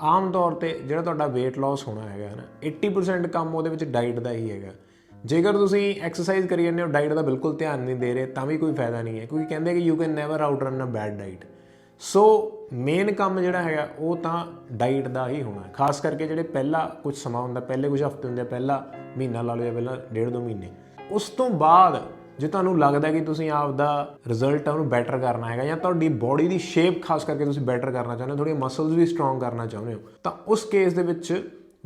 S1: ਆਮ ਤੌਰ ਤੇ ਜਿਹੜਾ ਤੁਹਾਡਾ weight loss ਹੋਣਾ ਹੈਗਾ ਨਾ 80% ਕੰਮ ਉਹਦੇ ਵਿੱਚ ਡਾਈਟ ਦਾ ਹੀ ਹੈਗਾ। ਜੇਕਰ ਤੁਸੀਂ ਐਕਸਰਸਾਈਜ਼ ਕਰੀ ਜਾਂਦੇ ਹੋ ਡਾਈਟ ਦਾ ਬਿਲਕੁਲ ਧਿਆਨ ਨਹੀਂ ਦੇ ਰਹੇ, ਤਾਂ ਵੀ ਕੋਈ ਫਾਇਦਾ ਨਹੀਂ ਹੈ, ਕਿਉਂਕਿ ਕਹਿੰਦੇ ਕਿ you can never outrun a bad diet so main ਕੰਮ ਜਿਹੜਾ ਹੈਗਾ, ਉਹ ਤਾਂ ਡਾਈਟ ਦਾ ਹੀ ਹੋਣਾ ਖਾਸ ਕਰਕੇ ਜਿਹੜੇ ਪਹਿਲਾ ਕੁਝ ਸਮਾਂ ਹੁੰਦਾ, ਪਹਿਲੇ ਕੁਝ ਹਫ਼ਤੇ ਹੁੰਦੇ ਆ, ਪਹਿਲਾ ਮਹੀਨਾ ਲਾ ਲਓ ਜਾਂ ਪਹਿਲਾਂ ਡੇਢ ਦੋ ਮਹੀਨੇ। ਉਸ ਤੋਂ ਬਾਅਦ ਜੇ ਤੁਹਾਨੂੰ ਲੱਗਦਾ ਕਿ ਤੁਸੀਂ ਆਪ ਦਾ ਰਿਜ਼ਲਟ ਆ, ਉਹਨੂੰ ਬੈਟਰ ਕਰਨਾ ਹੈਗਾ ਜਾਂ ਤੁਹਾਡੀ ਬਾਡੀ ਦੀ ਸ਼ੇਪ ਖਾਸ ਕਰਕੇ ਤੁਸੀਂ ਬੈਟਰ ਕਰਨਾ ਚਾਹੁੰਦੇ ਹੋ ਥੋੜੀ ਮਸਲਸ ਵੀ ਸਟਰੋਂਗ ਕਰਨਾ ਚਾਹੁੰਦੇ ਹੋ, ਤਾਂ ਉਸ ਕੇਸ ਦੇ ਵਿੱਚ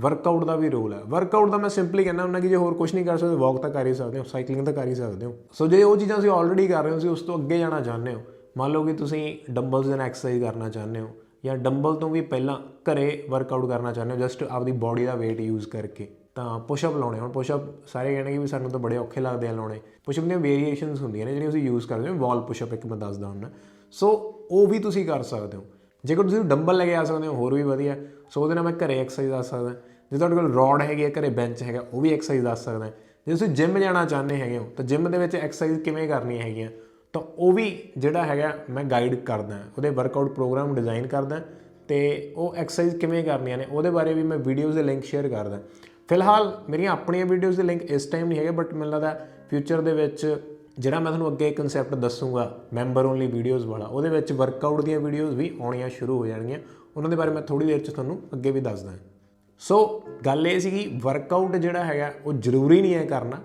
S1: ਵਰਕਆਊਟ ਦਾ ਵੀ ਰੋਲ ਹੈ ਵਰਕਆਊਟ ਦਾ ਮੈਂ ਸਿੰਪਲੀ ਕਹਿੰਦਾ ਹੁੰਦਾ ਕਿ ਜੇ ਹੋਰ ਕੁਝ ਨਹੀਂ ਕਰ ਸਕਦੇ ਵਾਕ ਤਾਂ ਕਰ ਹੀ ਸਕਦੇ ਹੋ ਸਾਈਕਲਿੰਗ ਤਾਂ ਕਰ ਹੀ ਸਕਦੇ ਹੋ। ਸੋ ਜੇ ਉਹ ਚੀਜ਼ਾਂ ਤੁਸੀਂ ਆਲਰੇਡੀ ਕਰ ਰਹੇ ਹੋ, ਤੁਸੀਂ ਉਸ ਤੋਂ ਅੱਗੇ ਜਾਣਾ ਚਾਹੁੰਦੇ ਹੋ, ਮੰਨ ਲਓ ਕਿ ਤੁਸੀਂ ਡੰਬਲਸ ਨਾਲ ਐਕਸਰਸਾਈਜ਼ ਕਰਨਾ ਚਾਹੁੰਦੇ ਹੋ ਜਾਂ ਡੰਬਲ ਤੋਂ ਵੀ ਪਹਿਲਾਂ ਘਰੇ ਵਰਕਆਊਟ ਕਰਨਾ ਚਾਹੁੰਦੇ ਹੋ ਜਸਟ ਆਪਦੀ ਬਾਡੀ ਦਾ weight ਯੂਜ਼ ਕਰਕੇ। ਤਾਂ ਪੁਸ਼ਅਪ ਲਾਉਣੇ ਹੁਣ ਪੁਸ਼ਅਪ ਸਾਰੇ ਕਹਿਣਗੇ ਵੀ ਸਾਨੂੰ ਤਾਂ ਬੜੇ ਔਖੇ ਲੱਗਦੇ ਆ ਲਾਉਣੇ। ਪੁਸ਼ਅਪ ਦੀਆਂ ਵੇਰੀਏਸ਼ਨਸ ਹੁੰਦੀਆਂ ਨੇ, ਜਿਹੜੀਆਂ ਤੁਸੀਂ ਯੂਜ਼ ਕਰਦੇ ਹੋ। ਵਾਲ ਪੁਸ਼ਅਪ ਇੱਕ ਮੈਂ ਦੱਸਦਾ ਹੁੰਦਾ। ਸੋ ਉਹ ਵੀ ਤੁਸੀਂ ਕਰ ਸਕਦੇ ਹੋ। ਜੇਕਰ ਤੁਸੀਂ ਡੰਬਲ ਲੈ ਕੇ ਆ ਸਕਦੇ ਹੋ, ਹੋਰ ਵੀ ਵਧੀਆ। ਸੋ ਉਹਦੇ ਨਾਲ ਮੈਂ ਘਰੇ ਐਕਸਰਸਾਈਜ਼ ਦੱਸ ਸਕਦਾ। ਜੇ ਤੁਹਾਡੇ ਕੋਲ ਰੋਡ ਹੈਗੀ ਹੈ ਘਰੇ ਬੈਂਚ ਹੈਗਾ, ਉਹ ਵੀ ਐਕਸਰਸਾਈਜ਼ ਦੱਸ ਸਕਦਾ। ਜੇ ਤੁਸੀਂ ਜਿਮ ਜਾਣਾ ਚਾਹੁੰਦੇ ਹੈਗੇ ਹੋ, ਤਾਂ ਜਿਮ ਦੇ ਵਿੱਚ ਐਕਸਰਸਾਈਜ਼ ਕਿਵੇਂ ਕਰਨੀਆਂ ਹੈਗੀਆਂ? ਤਾਂ ਉਹ ਵੀ ਜਿਹੜਾ ਹੈਗਾ, ਮੈਂ ਗਾਈਡ ਕਰਦਾ। ਉਹਦੇ ਵਰਕਆਊਟ ਪ੍ਰੋਗਰਾਮ ਡਿਜ਼ਾਈਨ ਕਰਦਾ। ਤੇ ਉਹ ਐਕਸਰਸਾਈਜ਼ ਕਿਵੇਂ ਕਰਨੀਆਂ ਨੇ, ਉਹਦੇ ਬਾਰੇ ਵੀ ਮੈਂ ਵੀਡੀਓਜ਼ ਦੇ ਲਿੰਕ ਸ਼ੇਅਰ ਕਰਦਾ। ਫਿਲਹਾਲ ਮੇਰੀਆਂ ਆਪਣੀਆਂ ਵੀਡੀਓਜ਼ ਦੇ ਲਿੰਕ ਇਸ ਟਾਈਮ ਨਹੀਂ ਹੈਗੇ ਬਟ ਮੈਨੂੰ ਲੱਗਦਾ ਫਿਊਚਰ ਦੇ ਵਿੱਚ ਜਿਹੜਾ ਮੈਂ ਤੁਹਾਨੂੰ ਅੱਗੇ ਕਨਸੈਪਟ ਦੱਸੂੰਗਾ ਮੈਂਬਰ ਓਨਲੀ ਵੀਡੀਓਜ਼ ਵਾਲਾ, ਉਹਦੇ ਵਿੱਚ ਵਰਕਆਊਟ ਦੀਆਂ ਵੀਡੀਓਜ਼ ਵੀ ਆਉਣੀਆਂ ਸ਼ੁਰੂ ਹੋ ਜਾਣਗੀਆਂ। ਉਹਨਾਂ ਦੇ ਬਾਰੇ ਮੈਂ ਥੋੜੀ ਦੇਰ 'ਚ ਤੁਹਾਨੂੰ ਅੱਗੇ ਵੀ ਦੱਸਦਾ। ਸੋ ਗੱਲ ਇਹ ਸੀਗੀ ਵਰਕਆਊਟ ਜਿਹੜਾ ਹੈਗਾ, ਉਹ ਜ਼ਰੂਰੀ ਨਹੀਂ ਹੈ ਕਰਨਾ,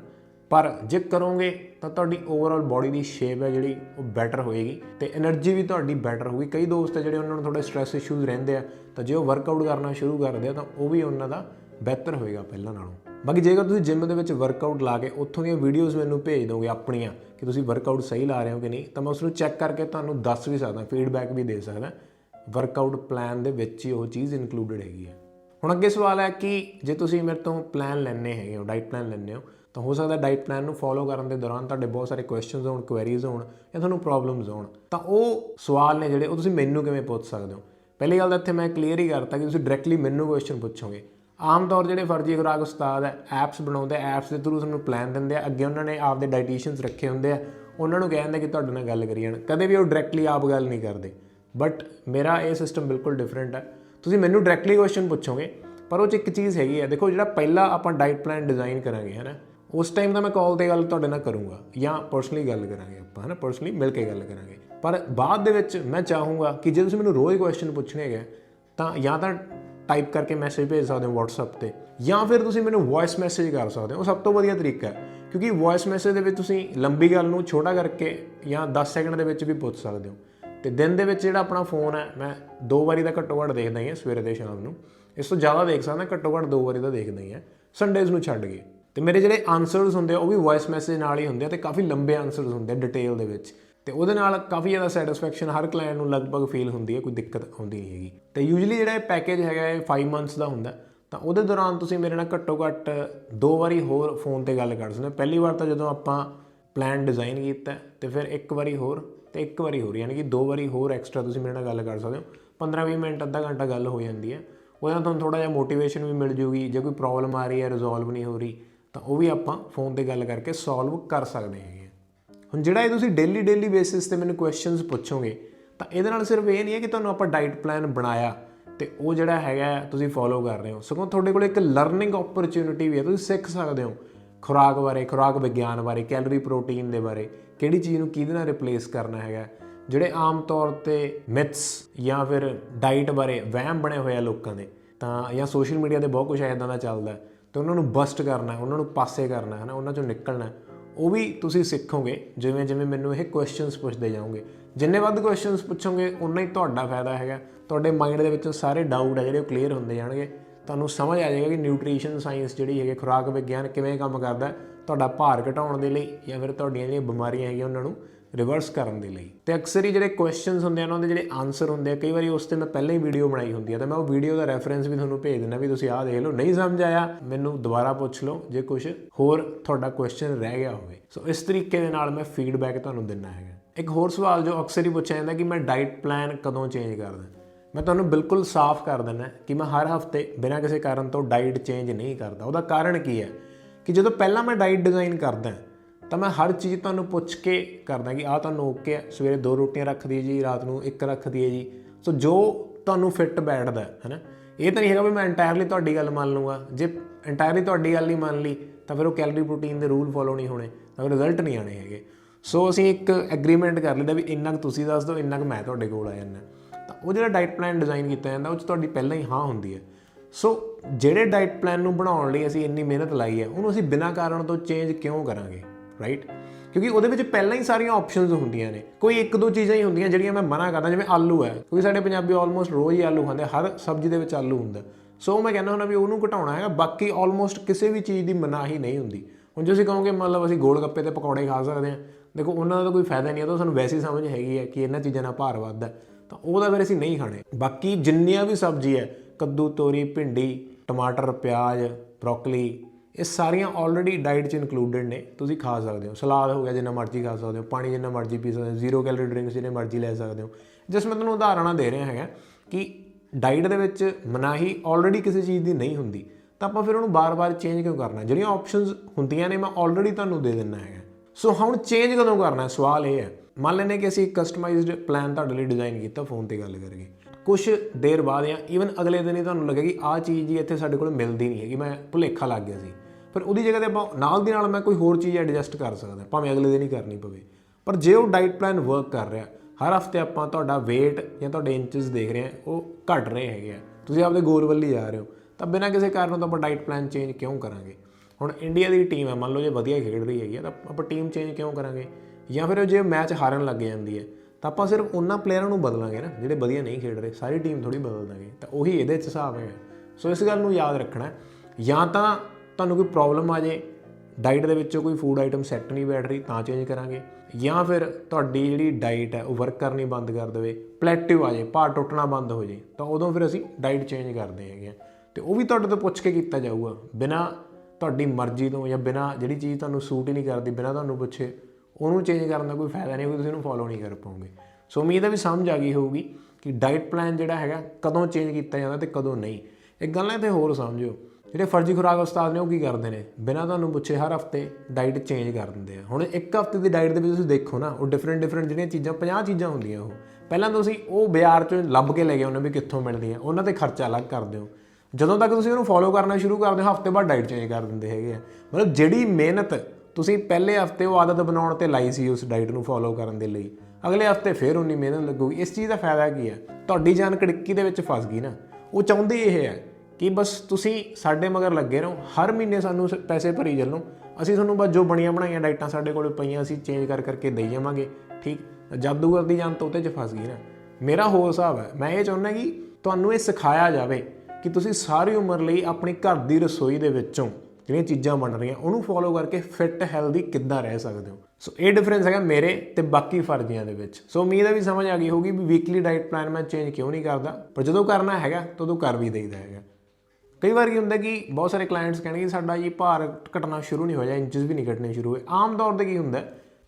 S1: ਪਰ ਜੇ ਕਰੋਗੇ ਤਾਂ ਤੁਹਾਡੀ ਓਵਰਆਲ ਬਾਡੀ ਦੀ ਸ਼ੇਪ ਹੈ ਜਿਹੜੀ, ਉਹ ਬੈਟਰ ਹੋਏਗੀ ਤੇ એનર્ਜੀ ਵੀ ਤੁਹਾਡੀ ਬੈਟਰ ਹੋਊਗੀ। ਕਈ ਦੋਸਤ ਹੈ ਜਿਹੜੇ ਉਹਨਾਂ ਨੂੰ ਥੋੜੇ ਸਟ्रेस ਇਸ਼ੂਜ਼ ਰਹਿੰਦੇ ਆ, ਤਾਂ ਜੇ ਉਹ ਵਰਕਆਊਟ ਕਰਨਾ ਸ਼ੁਰੂ ਕਰਦੇ ਆ, ਤਾਂ ਉਹ ਵੀ ਉਹਨਾਂ ਦਾ ਬਿਹਤਰ ਹੋਏਗਾ ਪਹਿਲਾਂ ਨਾਲੋਂ। ਬਾਕੀ ਜੇਕਰ ਤੁਸੀਂ ਜਿਮ ਦੇ ਵਿੱਚ ਵਰਕਆਊਟ ਲਾ ਕੇ ਉੱਥੋਂ ਦੀਆਂ ਵੀਡੀਓਜ਼ ਮੈਨੂੰ ਭੇਜ ਦੋਗੇ ਆਪਣੀਆਂ ਕਿ ਤੁਸੀਂ ਵਰਕਆਊਟ ਸਹੀ ਲਾ ਰਹੇ ਹੋ ਕਿ ਨਹੀਂ, ਤਾਂ ਮੈਂ ਉਸ ਨੂੰ ਚੈੱਕ ਕਰਕੇ ਤੁਹਾਨੂੰ ਦੱਸ ਵੀ ਸਕਦਾ ਫੀਡਬੈਕ ਵੀ ਦੇ ਸਕਦਾ। ਵਰਕਆਊਟ ਪਲਾਨ ਦੇ ਵਿੱਚ ਹੀ ਉਹ ਚੀਜ਼ ਇਨਕਲੂਡਡ ਹੈਗੀ ਹੈ ਹੁਣ ਅੱਗੇ ਸਵਾਲ ਹੈ ਕਿ ਜੇ ਤੁਸੀਂ ਮੇਰੇ ਤੋਂ ਪਲਾਨ ਲੈਣੇ ਹੈਗੇ ਹੋ ਡਾਈਟ ਪਲਾਨ ਲੈਣੇ ਹੋ, ਤਾਂ ਹੋ ਸਕਦਾ ਡਾਈਟ ਪਲਾਨ ਨੂੰ ਫੋਲੋ ਕਰਨ ਦੇ ਦੌਰਾਨ ਤੁਹਾਡੇ ਬਹੁਤ ਸਾਰੇ ਕੁਐਸਚਨਸ ਹੋਣ ਕੁਐਰੀਜ਼ ਹੋਣ ਜਾਂ ਤੁਹਾਨੂੰ ਪ੍ਰੋਬਲਮਸ ਹੋਣ। ਤਾਂ ਉਹ ਸਵਾਲ ਨੇ ਜਿਹੜੇ ਉਹ ਤੁਸੀਂ ਮੈਨੂੰ ਕਿਵੇਂ ਪੁੱਛ ਸਕਦੇ ਹੋ? ਪਹਿਲੀ ਗੱਲ ਤਾਂ ਇੱਥੇ ਮੈਂ ਕਲੀਅਰ ਹੀ ਕਰਤਾ ਕਿ ਤੁਸੀਂ ਡਾਇਰੈਕਟਲੀ ਮੈਨੂੰ ਕੁਐਸਚਨ ਪੁੱਛੋਗੇ। ਆਮ ਤੌਰ ਜਿਹੜੇ ਫਰਜ਼ੀ ਖੁਰਾਕ ਉਸਤਾਦ ਹੈ ਐਪਸ ਬਣਾਉਂਦੇ ਐਪਸ ਦੇ ਥਰੂ ਤੁਹਾਨੂੰ ਪਲਾਨ ਦਿੰਦੇ ਆ। ਅੱਗੇ ਉਹਨਾਂ ਨੇ ਆਪਦੇ ਡਾਈਟੀਸ਼ੀਅਨਸ ਰੱਖੇ ਹੁੰਦੇ ਆ। ਉਹਨਾਂ ਨੂੰ ਕਹਿੰਦੇ ਕਿ ਤੁਹਾਡੇ ਨਾਲ ਗੱਲ ਕਰੀ ਜਾਣ। ਕਦੇ ਵੀ ਉਹ ਡਾਇਰੈਕਟਲੀ ਆਪ ਗੱਲ ਨਹੀਂ ਕਰਦੇ। ਬਟ ਮੇਰਾ ਇਹ ਸਿਸਟਮ ਬਿਲਕੁਲ ਡਿਫਰੈਂਟ ਹੈ। ਤੁਸੀਂ ਮੈਨੂੰ ਡਾਇਰੈਕਟਲੀ ਕੁਐਸਚਨ ਪੁੱਛੋਗੇ, ਪਰ ਉਹ ਚ ਇੱਕ ਚੀਜ਼ ਹੈਗੀ ਹੈ ਦੇਖੋ, ਜਿਹੜਾ ਪਹਿਲਾ ਆਪਾਂ ਡਾਈਟ ਪਲਾਨ ਡਿਜ਼ਾਈਨ ਕਰਾਂਗੇ ਹੈ ਨਾ ਉਸ ਟਾਈਮ ਤਾਂ ਮੈਂ ਕਾਲ ਤੇ ਗੱਲ ਤੁਹਾਡੇ ਨਾਲ ਕਰੂੰਗਾ, ਜਾਂ ਪਰਸਨਲੀ ਗੱਲ ਕਰਾਂਗੇ ਆਪਾਂ ਹੈ ਨਾ ਪਰਸਨਲੀ ਮਿਲ ਕੇ ਗੱਲ ਕਰਾਂਗੇ। ਪਰ ਬਾਅਦ ਦੇ ਵਿੱਚ ਮੈਂ ਚਾਹੂੰਗਾ ਕਿ ਜੇ ਤੁਸੀਂ ਮੈਨੂੰ ਰੋਜ਼ ਕੁਐਸਚਨ ਪੁੱਛਣੇ ਹੈਗੇ, ਤਾਂ ਜਾਂ ਤਾਂ ਟਾਈਪ ਕਰਕੇ ਮੈਸੇਜ ਭੇਜ ਸਕਦੇ ਹੋ WhatsApp ਤੇ ਜਾਂ ਫਿਰ ਤੁਸੀਂ ਮੈਨੂੰ ਵੌਇਸ ਮੈਸੇਜ ਕਰ ਸਕਦੇ ਹੋ। ਉਹ ਸਭ ਤੋਂ ਵਧੀਆ ਤਰੀਕਾ ਹੈ, ਕਿਉਂਕਿ ਵੌਇਸ ਮੈਸੇਜ ਦੇ ਵਿੱਚ ਤੁਸੀਂ ਲੰਬੀ ਗੱਲ ਨੂੰ ਛੋਟਾ ਕਰਕੇ ਜਾਂ 10 ਸੈਕਿੰਡ ਦੇ ਵਿੱਚ ਵੀ ਪੁੱਛ ਸਕਦੇ ਹੋ। ਤੇ ਦਿਨ ਦੇ ਵਿੱਚ ਜਿਹੜਾ ਆਪਣਾ ਫੋਨ ਹੈ, ਮੈਂ ਦੋ ਵਾਰੀ ਦਾ ਘੱਟੋ ਘੱਟ ਦੇਖਦਾ ਹੀ ਹਾਂ ਸਵੇਰੇ ਤੇ ਸ਼ਾਮ ਨੂੰ। ਇਸ ਤੋਂ ਜ਼ਿਆਦਾ ਦੇਖ ਸਕਦਾ, ਘੱਟੋ ਘੱਟ ਦੋ ਵਾਰੀ ਦਾ ਦੇਖਦਾ ਹੀ ਹਾਂ। ਸੰਡੇਜ਼ ਨੂੰ ਛੱਡ ਕੇ। ਤੇ ਮੇਰੇ ਜਿਹੜੇ ਆਨਸਰਸ ਹੁੰਦੇ ਆ, ਉਹ ਵੀ ਵੌਇਸ ਮੈਸੇਜ ਨਾਲ ਹੀ ਹੁੰਦੇ ਆ ਤੇ ਕਾਫੀ ਲੰਬੇ ਆਨਸਰਸ ਹੁੰਦੇ ਆ ਡਿਟੇਲ ਦੇ ਵਿੱਚ। ਤੇ ਉਹਦੇ ਨਾਲ ਕਾਫੀ ਜ਼ਿਆਦਾ ਸੈਟੀਸਫੈਕਸ਼ਨ ਹਰ ਕਲਾਇੰਟ ਨੂੰ ਲਗਭਗ ਫੀਲ ਹੁੰਦੀ ਹੈ, ਕੋਈ ਦਿੱਕਤ ਆਉਂਦੀ ਨਹੀਂ ਹੈਗੀ। ਤੇ ਯੂਜੂਲੀ ਜਿਹੜਾ ਇਹ ਪੈਕੇਜ ਹੈਗਾ, ਇਹ 5 ਮੰਥਸ ਦਾ ਹੁੰਦਾ ਤਾਂ ਉਹਦੇ ਦੌਰਾਨ ਤੁਸੀਂ ਮੇਰੇ ਨਾਲ ਘੱਟੋ ਘੱਟ ਦੋ ਵਾਰੀ ਹੋਰ ਫੋਨ ਤੇ ਗੱਲ ਕਰ ਸਕਦੇ ਹੋ। ਪਹਿਲੀ ਵਾਰ ਤਾਂ ਜਦੋਂ ਆਪਾਂ ਪਲਾਨ ਡਿਜ਼ਾਈਨ ਕੀਤਾ ਤੇ ਫਿਰ ਇੱਕ ਵਾਰੀ ਹੋਰ, ਤੇ ਇੱਕ ਵਾਰੀ ਹੋਰ, ਯਾਨੀ ਕਿ ਦੋ ਵਾਰੀ ਹੋਰ ਐਕਸਟਰਾ ਤੁਸੀਂ ਮੇਰੇ ਨਾਲ ਗੱਲ ਕਰ ਸਕਦੇ ਹੋ। 15-20 ਮਿੰਟ, ਅੱਧਾ ਘੰਟਾ ਗੱਲ ਹੋ ਜਾਂਦੀ ਹੈ। ਉਹਦੇ ਨਾਲ ਤੁਹਾਨੂੰ ਥੋੜਾ ਜਿਹਾ ਮੋਟੀਵੇਸ਼ਨ ਵੀ ਮਿਲ ਜੂਗੀ, ਜੇ ਕੋਈ ਪ੍ਰੋਬਲਮ ਆ ਰਹੀ ਹੈ ਰਿਜ਼ੋਲਵ ਨਹੀਂ ਹੋ ਰਹੀ, ਤਾਂ ਉਹ ਵੀ ਆਪਾਂ ਫੋਨ ਤੇ ਗੱਲ ਕਰਕੇ ਸੋਲਵ ਕਰ ਸਕਦੇ ਹੈਗੇ ਹੁਣ ਜਿਹੜਾ ਇਹ ਤੁਸੀਂ ਡੇਲੀ ਡੇਲੀ ਬੇਸਿਸ ਤੇ ਮੈਨੂੰ ਕੁਐਸਚਨਸ ਪੁੱਛੋਗੇ, ਤਾਂ ਇਹਦੇ ਨਾਲ ਸਿਰਫ ਇਹ ਨਹੀਂ ਹੈ ਕਿ ਤੁਹਾਨੂੰ ਆਪਾਂ ਡਾਈਟ ਪਲਾਨ ਬਣਾਇਆ ਤੇ ਉਹ ਜਿਹੜਾ ਹੈਗਾ ਤੁਸੀਂ ਫੋਲੋ ਕਰ ਰਹੇ ਹੋ। ਸਗੋਂ ਤੁਹਾਡੇ ਕੋਲ ਇੱਕ ਲਰਨਿੰਗ ਓਪਰਚ्युनिटी ਵੀ ਹੈ, ਤੁਸੀਂ ਸਿੱਖ ਸਕਦੇ ਹੋ ਖੁਰਾਕ ਬਾਰੇ, ਖੁਰਾਕ ਵਿਗਿਆਨ ਬਾਰੇ ਕੈਲਰੀ ਪ੍ਰੋਟੀਨ ਦੇ ਬਾਰੇ, ਕਿਹੜੀ ਚੀਜ਼ ਨੂੰ ਕਿਹਦੇ ਨਾਲ ਰਿਪਲੇਸ ਕਰਨਾ ਹੈਗਾ। ਜਿਹੜੇ ਆਮ ਤੌਰ ਤੇ ਮਿਥਸ ਜਾਂ ਫਿਰ ਡਾਈਟ ਬਾਰੇ ਵਹਿਮ ਬਣੇ ਹੋਏ ਆ ਲੋਕਾਂ ਦੇ, ਤਾਂ ਜਾਂ ਸੋਸ਼ਲ ਮੀਡੀਆ ਤੇ ਬਹੁਤ ਕੁਝ ਐਦਾਂ ਦਾ ਚੱਲਦਾ ਤੇ ਉਹਨਾਂ ਨੂੰ ਬਸਟ ਕਰਨਾ ਉਹਨਾਂ ਨੂੰ ਪਾਸੇ ਕਰਨਾ ਹੈ ਨਾ ਉਹਨਾਂ ਚੋਂ ਨਿਕਲਣਾ ਉਹ ਵੀ ਤੁਸੀਂ ਸਿੱਖੋਗੇ, ਜਿਵੇਂ ਜਿਵੇਂ ਮੈਨੂੰ ਇਹ ਕੁਐਸਚਨਸ ਪੁੱਛਦੇ ਜਾਓਗੇ। ਜਿੰਨੇ ਵੱਧ ਕੁਐਸਚਨਸ ਪੁੱਛੋਗੇ ਉਨਾ ਹੀ ਤੁਹਾਡਾ ਫਾਇਦਾ ਹੈਗਾ। ਤੁਹਾਡੇ ਮਾਈਂਡ ਦੇ ਵਿੱਚੋਂ ਸਾਰੇ ਡਾਊਟ ਆ ਜਿਹੜੇ ਉਹ ਕਲੀਅਰ ਹੁੰਦੇ ਜਾਣਗੇ। ਤੁਹਾਨੂੰ ਸਮਝ ਆ ਜਾਏਗਾ ਕਿ ਨਿਊਟ੍ਰੀਸ਼ਨ ਸਾਇੰਸ ਜਿਹੜੀ ਹੈਗੀ, ਖੁਰਾਕ ਵਿਗਿਆਨ ਕਿਵੇਂ ਕੰਮ ਕਰਦਾ, ਤੁਹਾਡਾ ਭਾਰ ਘਟਾਉਣ ਦੇ ਲਈ ਜਾਂ ਫਿਰ ਤੁਹਾਡੀਆਂ ਜਿਹੜੀਆਂ ਬਿਮਾਰੀਆਂ ਹੈਗੀਆਂ ਉਹਨਾਂ ਨੂੰ ਰਿਵਰਸ ਕਰਨ ਦੇ ਲਈ। ਤੇ ਅਕਸਰ ਹੀ ਜਿਹੜੇ ਕੁਐਸਚਨਸ ਹੁੰਦੇ ਆ ਉਹਨਾਂ ਦੇ ਜਿਹੜੇ ਆਨਸਰ ਹੁੰਦੇ ਆ, ਕਈ ਵਾਰੀ ਉਸ ਤੇ ਮੈਂ ਪਹਿਲਾਂ ਹੀ ਵੀਡੀਓ ਬਣਾਈ ਹੁੰਦੀ ਆ। ਤਾਂ ਮੈਂ ਉਹ ਵੀਡੀਓ ਦਾ ਰੈਫਰੈਂਸ ਵੀ ਤੁਹਾਨੂੰ ਭੇਜ ਦਿੰਦਾ ਵੀ ਤੁਸੀਂ ਆਹ ਦੇਖ ਲਓ, ਨਹੀਂ ਸਮਝ ਆਇਆ, ਮੈਨੂੰ ਦੁਬਾਰਾ ਪੁੱਛ ਲਓ, ਜੇ ਕੁਝ ਹੋਰ ਤੁਹਾਡਾ ਕੁਐਸਚਨ ਰਹਿ ਗਿਆ ਹੋਵੇ। ਸੋ ਇਸ ਤਰੀਕੇ ਦੇ ਨਾਲ ਮੈਂ ਫੀਡਬੈਕ ਤੁਹਾਨੂੰ ਦਿੰਦਾ ਹੈਗਾ। ਇੱਕ ਹੋਰ ਸਵਾਲ ਜੋ ਅਕਸਰ ਹੀ ਪੁੱਛਿਆ ਜਾਂਦਾ ਕਿ ਮੈਂ ਡਾਈਟ ਪਲਾਨ ਕਦੋਂ ਚੇਂਜ ਕਰਦਾ ਮੈਂ ਤੁਹਾਨੂੰ ਬਿਲਕੁਲ ਸਾਫ਼ ਕਰ ਦਿੰਦਾ ਕਿ ਮੈਂ ਹਰ ਹਫ਼ਤੇ ਬਿਨਾਂ ਕਿਸੇ ਕਾਰਨ ਤੋਂ ਡਾਈਟ ਚੇਂਜ ਨਹੀਂ ਕਰਦਾ। ਉਹਦਾ ਕਾਰਨ ਕੀ ਹੈ? ਕਿ ਜਦੋਂ ਪਹਿਲਾਂ ਮੈਂ ਡਾਈਟ ਡਿਜ਼ਾਈਨ ਕਰਦਾ ਤਾਂ ਮੈਂ ਹਰ ਚੀਜ਼ ਤੁਹਾਨੂੰ ਪੁੱਛ ਕੇ ਕਰਦਾ ਕਿ ਆਹ ਤੁਹਾਨੂੰ ਓਕੇ ਹੈ ਸਵੇਰੇ ਦੋ ਰੋਟੀਆਂ ਰੱਖ ਦਈਏ ਜੀ, ਰਾਤ ਨੂੰ ਇੱਕ ਰੱਖ ਦਈਏ ਜੀ। ਸੋ ਜੋ ਤੁਹਾਨੂੰ ਫਿੱਟ ਬੈਠਦਾ ਹੈ ਹੈਨਾ? ਇਹ ਤਾਂ ਨਹੀਂ ਹੈਗਾ ਵੀ ਮੈਂ ਇੰਟਾਇਰਲੀ ਤੁਹਾਡੀ ਗੱਲ ਮੰਨ ਲੂੰਗਾ ਜੇ ਇੰਟਾਇਰਲੀ ਤੁਹਾਡੀ ਗੱਲ ਨਹੀਂ ਮੰਨ ਲਈ, ਤਾਂ ਫਿਰ ਉਹ ਕੈਲਰੀ ਪ੍ਰੋਟੀਨ ਦੇ ਰੂਲ ਫੋਲੋ ਨਹੀਂ ਹੋਣੇ, ਤਾਂ ਫਿਰ ਰਿਜ਼ਲਟ ਨਹੀਂ ਆਣੇ ਹੈਗੇ। ਸੋ ਅਸੀਂ ਇੱਕ ਐਗਰੀਮੈਂਟ ਕਰ ਲੈਂਦਾ ਵੀ ਇੰਨਾ ਕੁ ਤੁਸੀਂ ਦੱਸ ਦਿਓ, ਇੰਨਾ ਕੁ ਮੈਂ ਤੁਹਾਡੇ ਕੋਲ ਆ ਜਾਂਦਾ। ਤਾਂ ਉਹ ਜਿਹੜਾ ਡਾਈਟ ਪਲਾਨ ਡਿਜ਼ਾਈਨ ਕੀਤਾ ਜਾਂਦਾ, ਉਹ 'ਚ ਤੁਹਾਡੀ ਪਹਿਲਾਂ ਹੀ ਹਾਂ ਹੁੰਦੀ ਹੈ। ਸੋ ਜਿਹੜੇ ਡਾਈਟ ਪਲਾਨ ਨੂੰ ਬਣਾਉਣ ਲਈ ਅਸੀਂ ਇੰਨੀ ਮਿਹਨਤ ਲਾਈ ਹੈ, ਉਹਨੂੰ ਅਸੀਂ ਬਿਨਾਂ ਕਾਰਨ ਤੋਂ ਚੇਂਜ ਕਿਉਂ ਕਰਾਂਗੇ? ਰਾਈਟ ਕਿਉਂਕਿ ਉਹਦੇ ਵਿੱਚ ਪਹਿਲਾਂ ਹੀ ਸਾਰੀਆਂ ਆਪਸ਼ਨਸ ਹੁੰਦੀਆਂ ਨੇ। ਕੋਈ ਇੱਕ ਦੋ ਚੀਜ਼ਾਂ ਹੀ ਹੁੰਦੀਆਂ ਜਿਹੜੀਆਂ ਮੈਂ ਮਨਾ ਕਰਦਾ, ਜਿਵੇਂ ਆਲੂ ਹੈ। ਕਿਉਂਕਿ ਸਾਡੇ ਪੰਜਾਬੀ ਆਲਮੋਸਟ ਰੋਜ਼ ਹੀ ਆਲੂ ਖਾਂਦੇ ਹਰ ਸਬਜ਼ੀ ਦੇ ਵਿੱਚ ਆਲੂ ਹੁੰਦਾ। ਸੋ ਮੈਂ ਕਹਿੰਦਾ ਹੁੰਦਾ ਵੀ ਉਹਨੂੰ ਘਟਾਉਣਾ ਹੈਗਾ, ਬਾਕੀ ਆਲਮੋਸਟ ਕਿਸੇ ਵੀ ਚੀਜ਼ ਦੀ ਮਨਾਹੀ ਨਹੀਂ ਹੁੰਦੀ। ਹੁਣ ਜੇ ਅਸੀਂ ਕਹੋਗੇ, ਮਤਲਬ ਅਸੀਂ ਗੋਲ ਗੱਪੇ ਤੇ ਪਕੌੜੇ ਖਾ ਸਕਦੇ ਹਾਂ, ਦੇਖੋ ਉਹਨਾਂ ਦਾ ਤਾਂ ਕੋਈ ਫਾਇਦਾ ਨਹੀਂ ਹੈ ਤਾਂ ਸਾਨੂੰ ਵੈਸੇ ਹੀ ਸਮਝ ਹੈਗੀ ਹੈ ਕਿ ਇਹਨਾਂ ਚੀਜ਼ਾਂ ਨਾਲ ਭਾਰ ਵੱਧਦਾ ਤਾਂ ਉਹਦਾ ਫਿਰ ਅਸੀਂ ਨਹੀਂ ਖਾਣੇ। ਬਾਕੀ ਜਿੰਨੀਆਂ ਵੀ ਸਬਜ਼ੀ ਹੈ, ਕੱਦੂ, ਤੋਰੀ, ਭਿੰਡੀ, ਟਮਾਟਰ, ਪਿਆਜ਼, ਬ੍ਰੋਕਲੀ ਇਹ ਸਾਰੀਆਂ ਆਲਰੇਡੀ ਡਾਈਟ 'ਚ ਇਨਕਲੂਡਡ ਨੇ, ਤੁਸੀਂ ਖਾ ਸਕਦੇ ਹੋ। ਸਲਾਦ ਹੋ ਗਿਆ, ਜਿੰਨਾ ਮਰਜ਼ੀ ਖਾ ਸਕਦੇ ਹੋ, ਪਾਣੀ ਜਿੰਨਾ ਮਰਜ਼ੀ ਪੀ ਸਕਦੇ ਹੋ ਜ਼ੀਰੋ ਕੈਲਰੀ ਡਰਿੰਕਸ ਜਿੰਨੇ ਮਰਜ਼ੀ ਲੈ ਸਕਦੇ ਹੋ। ਜਿਸ ਮੈਂ ਤੁਹਾਨੂੰ ਉਦਾਹਰਨਾਂ ਦੇ ਰਿਹਾ ਹੈਗਾ ਕਿ ਡਾਈਟ ਦੇ ਵਿੱਚ ਮਨਾਹੀ ਆਲਰੇਡੀ ਕਿਸੇ ਚੀਜ਼ ਦੀ ਨਹੀਂ ਹੁੰਦੀ। ਤਾਂ ਆਪਾਂ ਫਿਰ ਉਹਨੂੰ ਬਾਰ-ਬਾਰ ਚੇਂਜ ਕਿਉਂ ਕਰਨਾ? ਜਿਹੜੀਆਂ ਆਪਸ਼ਨਸ ਹੁੰਦੀਆਂ ਨੇ, ਮੈਂ ਆਲਰੇਡੀ ਤੁਹਾਨੂੰ ਦੇ ਦਿੰਨਾ ਹੈਗਾ। ਸੋ ਹੁਣ ਚੇਂਜ ਕਦੋਂ ਕਰਨਾ ਹੈ? ਸਵਾਲ ਇਹ ਹੈ। ਮੰਨ ਲੈਨੇ ਕਿ ਅਸੀਂ ਕਸਟਮਾਈਜ਼ਡ ਪਲਾਨ ਤੁਹਾਡੇ ਲਈ ਡਿਜ਼ਾਈਨ ਕੀਤਾ ਫੋਨ ਤੇ ਗੱਲ ਕਰਕੇ ਕੁਝ ਦੇਰ ਬਾਅਦ ਜਾਂ ਈਵਨ ਅਗਲੇ ਦਿਨ ਹੀ ਤੁਹਾਨੂੰ ਲੱਗੇ ਕਿ ਆਹ ਚੀਜ਼ ਜੀ ਇੱਥੇ ਸਾਡੇ ਕੋਲ ਮਿਲਦੀ ਨਹੀਂ ਹੈਗੀ, ਮੈਂ ਭੁਲੇਖਾ ਲੱਗ ਗਿਆ ਸੀ। ਪਰ ਉਹਦੀ ਜਗ੍ਹਾ ਤੇ ਆਪਾਂ ਨਾਲ ਦੀ ਨਾਲ ਮੈਂ ਕੋਈ ਹੋਰ ਚੀਜ਼ ਐਡਜਸਟ ਕਰ ਸਕਦਾ, ਭਾਵੇਂ ਅਗਲੇ ਦਿਨ ਹੀ ਕਰਨੀ ਪਵੇ। ਪਰ ਜੇ ਉਹ ਡਾਈਟ ਪਲਾਨ ਵਰਕ ਕਰ ਰਿਹਾ, ਹਰ ਹਫ਼ਤੇ ਆਪਾਂ ਤੁਹਾਡਾ weight ਜਾਂ ਤੁਹਾਡੇ ਇੰਚਸ ਦੇਖ ਰਹੇ ਹਾਂ, ਉਹ ਘਟ ਰਹੇ ਹੈਗੇ ਆ। ਤੁਸੀਂ ਆਪਦੇ ਗੋਲ ਵੱਲ ਜਾ ਰਹੇ ਹੋ, ਤਾਂ ਬਿਨਾਂ ਕਿਸੇ ਕਾਰਨ ਤੋਂ ਆਪਾਂ ਡਾਈਟ ਪਲਾਨ ਚੇਂਜ ਕਿਉਂ ਕਰਾਂਗੇ? ਹੁਣ ਇੰਡੀਆ ਦੀ ਟੀਮ ਹੈ, ਮੰਨ ਲਓ ਜੇ ਵਧੀਆ ਖੇਡ ਰਹੀ ਹੈਗੀ ਆ, ਤਾਂ ਆਪਾਂ ਟੀਮ ਚੇਂਜ ਕਿਉਂ ਕਰਾਂਗੇ? ਜਾਂ ਫਿਰ ਜੇ ਮੈਚ ਹਾਰਨ ਲੱਗ ਜਾਂਦੀ ਹੈ, ਤਾਂ ਆਪਾਂ ਸਿਰਫ ਉਹਨਾਂ ਪਲੇਅਰਾਂ ਨੂੰ ਬਦਲਾਂਗੇ ਨਾ, ਜਿਹੜੇ ਵਧੀਆ ਨਹੀਂ ਖੇਡ ਰਹੇ, ਸਾਰੀ ਟੀਮ ਥੋੜੀ ਬਦਲ ਦਾਂਗੇ। ਤਾਂ ਉਹੀ ਇਹਦੇ 'ਚ ਹਿਸਾਬ ਹੈ ਸੋ ਇਸ ਗੱਲ ਨੂੰ ਯਾਦ ਰੱਖਣਾ ਜਾਂ ਤਾਂ ਤੁਹਾਨੂੰ ਕੋਈ ਪ੍ਰੋਬਲਮ ਆ ਜੇ ਡਾਈਟ ਦੇ ਵਿੱਚੋਂ ਕੋਈ ਫੂਡ ਆਈਟਮ ਸੈੱਟ ਨਹੀਂ ਬੈਠ ਰਹੀ, ਤਾਂ ਚੇਂਜ ਕਰਾਂਗੇ। ਜਾਂ ਫਿਰ ਤੁਹਾਡੀ ਜਿਹੜੀ ਡਾਈਟ ਹੈ, ਉਹ ਵਰਕ ਕਰਨੀ ਬੰਦ ਕਰ ਦੇਵੇ ਪਲੇਟਿਵ ਆ ਜੇ, ਭਾਰ ਟੁੱਟਣਾ ਬੰਦ ਹੋ ਜੇ, ਤਾਂ ਉਦੋਂ ਫਿਰ ਅਸੀਂ ਡਾਈਟ ਚੇਂਜ ਕਰਦੇ ਹੈਗੇ ਆ। ਤੇ ਉਹ ਵੀ ਤੁਹਾਡੇ ਤੋਂ ਪੁੱਛ ਕੇ ਕੀਤਾ ਜਾਊਗਾ। ਬਿਨਾ ਤੁਹਾਡੀ ਮਰਜ਼ੀ ਤੋਂ ਜਾਂ ਬਿਨਾ ਜਿਹੜੀ ਚੀਜ਼ ਤੁਹਾਨੂੰ ਸੂਟ ਹੀ ਨਹੀਂ ਕਰਦੀ, ਬਿਨਾ ਤੁਹਾਨੂੰ ਪੁੱਛੇ, ਉਹਨੂੰ ਚੇਂਜ ਕਰਨ ਦਾ ਕੋਈ ਫਾਇਦਾ ਨਹੀਂ ਕਿਉਂਕਿ ਤੁਸੀਂ ਉਹਨੂੰ ਫੋਲੋ ਨਹੀਂ ਕਰ ਪਾਓਗੇ ਸੋ ਉਮੀਦ ਹੈ ਵੀ ਸਮਝ ਆ ਗਈ ਹੋਊਗੀ ਕਿ ਡਾਈਟ ਪਲਾਨ ਜਿਹੜਾ ਹੈਗਾ, ਕਦੋਂ ਚੇਂਜ ਕੀਤਾ ਜਾਂਦਾ ਤੇ ਕਦੋਂ ਨਹੀਂ। ਇੱਕ ਗੱਲ ਨਾ ਇੱਥੇ ਹੋਰ ਸਮਝਿਓ। ਜਿਹੜੇ ਫਰਜ਼ੀ ਖੁਰਾਕ ਉਸਤਾਦ ਨੇ ਉਹ ਕੀ ਕਰਦੇ ਨੇ? ਬਿਨਾਂ ਤੁਹਾਨੂੰ ਪੁੱਛੇ ਹਰ ਹਫ਼ਤੇ ਡਾਈਟ ਚੇਂਜ ਕਰ ਦਿੰਦੇ ਆ। ਹੁਣ ਇੱਕ ਹਫ਼ਤੇ ਦੀ ਡਾਈਟ ਦੇ ਵਿੱਚ ਤੁਸੀਂ ਦੇਖੋ ਨਾ, ਉਹ ਡਿਫਰੈਂਟ ਡਿਫਰੈਂਟ ਜਿਹੜੀਆਂ ਚੀਜ਼ਾਂ 50 ਚੀਜ਼ਾਂ ਹੁੰਦੀਆਂ ਉਹ। ਪਹਿਲਾਂ ਤੁਸੀਂ ਉਹ ਬਾਜ਼ਾਰ ਚੋਂ ਲੱਭ ਕੇ ਲੈ ਕੇ ਆਉਂਦੇ ਵੀ ਕਿੱਥੋਂ ਮਿਲਦੀਆਂ, ਉਹਨਾਂ ਤੇ ਖਰਚਾ ਅਲੱਗ ਕਰਦੇ ਹੋ ਜਦੋਂ ਤੱਕ ਤੁਸੀਂ ਉਹਨੂੰ ਫੋਲੋ ਕਰਨਾ ਸ਼ੁਰੂ ਕਰਦੇ ਹੋ ਹਫ਼ਤੇ ਬਾਅਦ ਡਾਈਟ ਚੇਂਜ ਕਰ ਦਿੰਦੇ ਹੈਗੇ ਆ। ਮਤਲਬ ਜਿਹੜੀ ਮਿਹਨਤ ਤੁਸੀਂ ਪਹਿਲੇ ਹਫ਼ਤੇ ਉਹ ਆਦਤ ਬਣਾਉਣ ਤੇ ਲਾਈ ਸੀ ਉਸ ਡਾਈਟ ਨੂੰ ਫੋਲੋ ਕਰਨ ਦੇ ਲਈ, ਅਗਲੇ ਹਫ਼ਤੇ ਫੇਰ ਉਨੀ ਮਿਹਨਤ ਲੱਗੂਗੀ। ਇਸ ਚੀਜ਼ ਦਾ ਫਾਇਦਾ ਕੀ ਹੈ ਤੁਹਾਡੀ ਜਾਨ ਕੜਕੀ ਦੇ ਵਿੱਚ ਫਸ ਗਈ ਨਾ। ਉਹ ਚਾਹੁੰਦੇ ਇਹ ਹੈ ਕਿ ਬਸ ਤੁਸੀਂ ਸਾਡੇ ਮਗਰ ਲੱਗੇ ਰਹੋ, ਹਰ ਮਹੀਨੇ ਸਾਨੂੰ ਸ- ਪੈਸੇ ਭਰੀ ਚੱਲੋ। ਅਸੀਂ ਤੁਹਾਨੂੰ ਬਸ ਜੋ ਬਣੀਆਂ ਬਣਾਈਆਂ ਡਾਈਟਾਂ ਸਾਡੇ ਕੋਲ ਪਈਆਂ, ਅਸੀਂ ਚੇਂਜ ਕਰ ਕਰਕੇ ਦੇਈ ਜਾਵਾਂਗੇ, ਠੀਕ? ਜਾਦੂਗਰ ਦੀ ਜਾਨ ਤੋਤੇ 'ਚ ਫਸ ਗਈ ਨਾ। ਮੇਰਾ ਹੋਰ ਹਿਸਾਬ ਹੈ, ਮੈਂ ਇਹ ਚਾਹੁੰਦਾ ਕਿ ਤੁਹਾਨੂੰ ਇਹ ਸਿਖਾਇਆ ਜਾਵੇ ਕਿ ਤੁਸੀਂ ਸਾਰੀ ਉਮਰ ਲਈ ਆਪਣੀ ਘਰ ਦੀ ਰਸੋਈ ਦੇ ਵਿੱਚੋਂ ਜਿਹੜੀਆਂ ਚੀਜ਼ਾਂ ਬਣ ਰਹੀਆਂ, ਉਹਨੂੰ ਫੋਲੋ ਕਰਕੇ ਫਿਟ ਹੈਲਦੀ ਕਿੱਦਾਂ ਰਹਿ ਸਕਦੇ ਹੋ? ਸੋ ਇਹ ਡਿਫਰੈਂਸ ਹੈਗਾ ਮੇਰੇ ਤੇ ਬਾਕੀ ਫਰਜ਼ੀਆਂ ਦੇ ਵਿੱਚ। ਸੋ ਉਮੀਦ ਹੈ ਵੀ ਸਮਝ ਆ ਗਈ ਹੋਗੀ ਵੀ ਵੀਕਲੀ ਡਾਈਟ ਪਲਾਨ ਮੈਂ ਚੇਂਜ ਕਿਉਂ ਨਹੀਂ ਕਰਦਾ, ਪਰ ਜਦੋਂ ਕਰਨਾ ਹੈਗਾ ਤਾਂ ਉਦੋਂ ਕਰ ਵੀ ਦੇਈਦਾ ਹੈਗਾ। ਕਈ ਵਾਰ ਕੀ ਹੁੰਦਾ ਕਿ ਬਹੁਤ ਸਾਰੇ ਕਲਾਇੰਟਸ ਕਹਿਣਗੇ ਸਾਡਾ ਜੀ ਭਾਰ ਘਟਣਾ ਸ਼ੁਰੂ ਨਹੀਂ ਹੋਇਆ ਇੰਚਸ ਵੀ ਨਹੀਂ ਘਟਣੇ ਸ਼ੁਰੂ ਹੋਏ। ਆਮ ਤੌਰ ਤੇ ਕੀ ਹੁੰਦਾ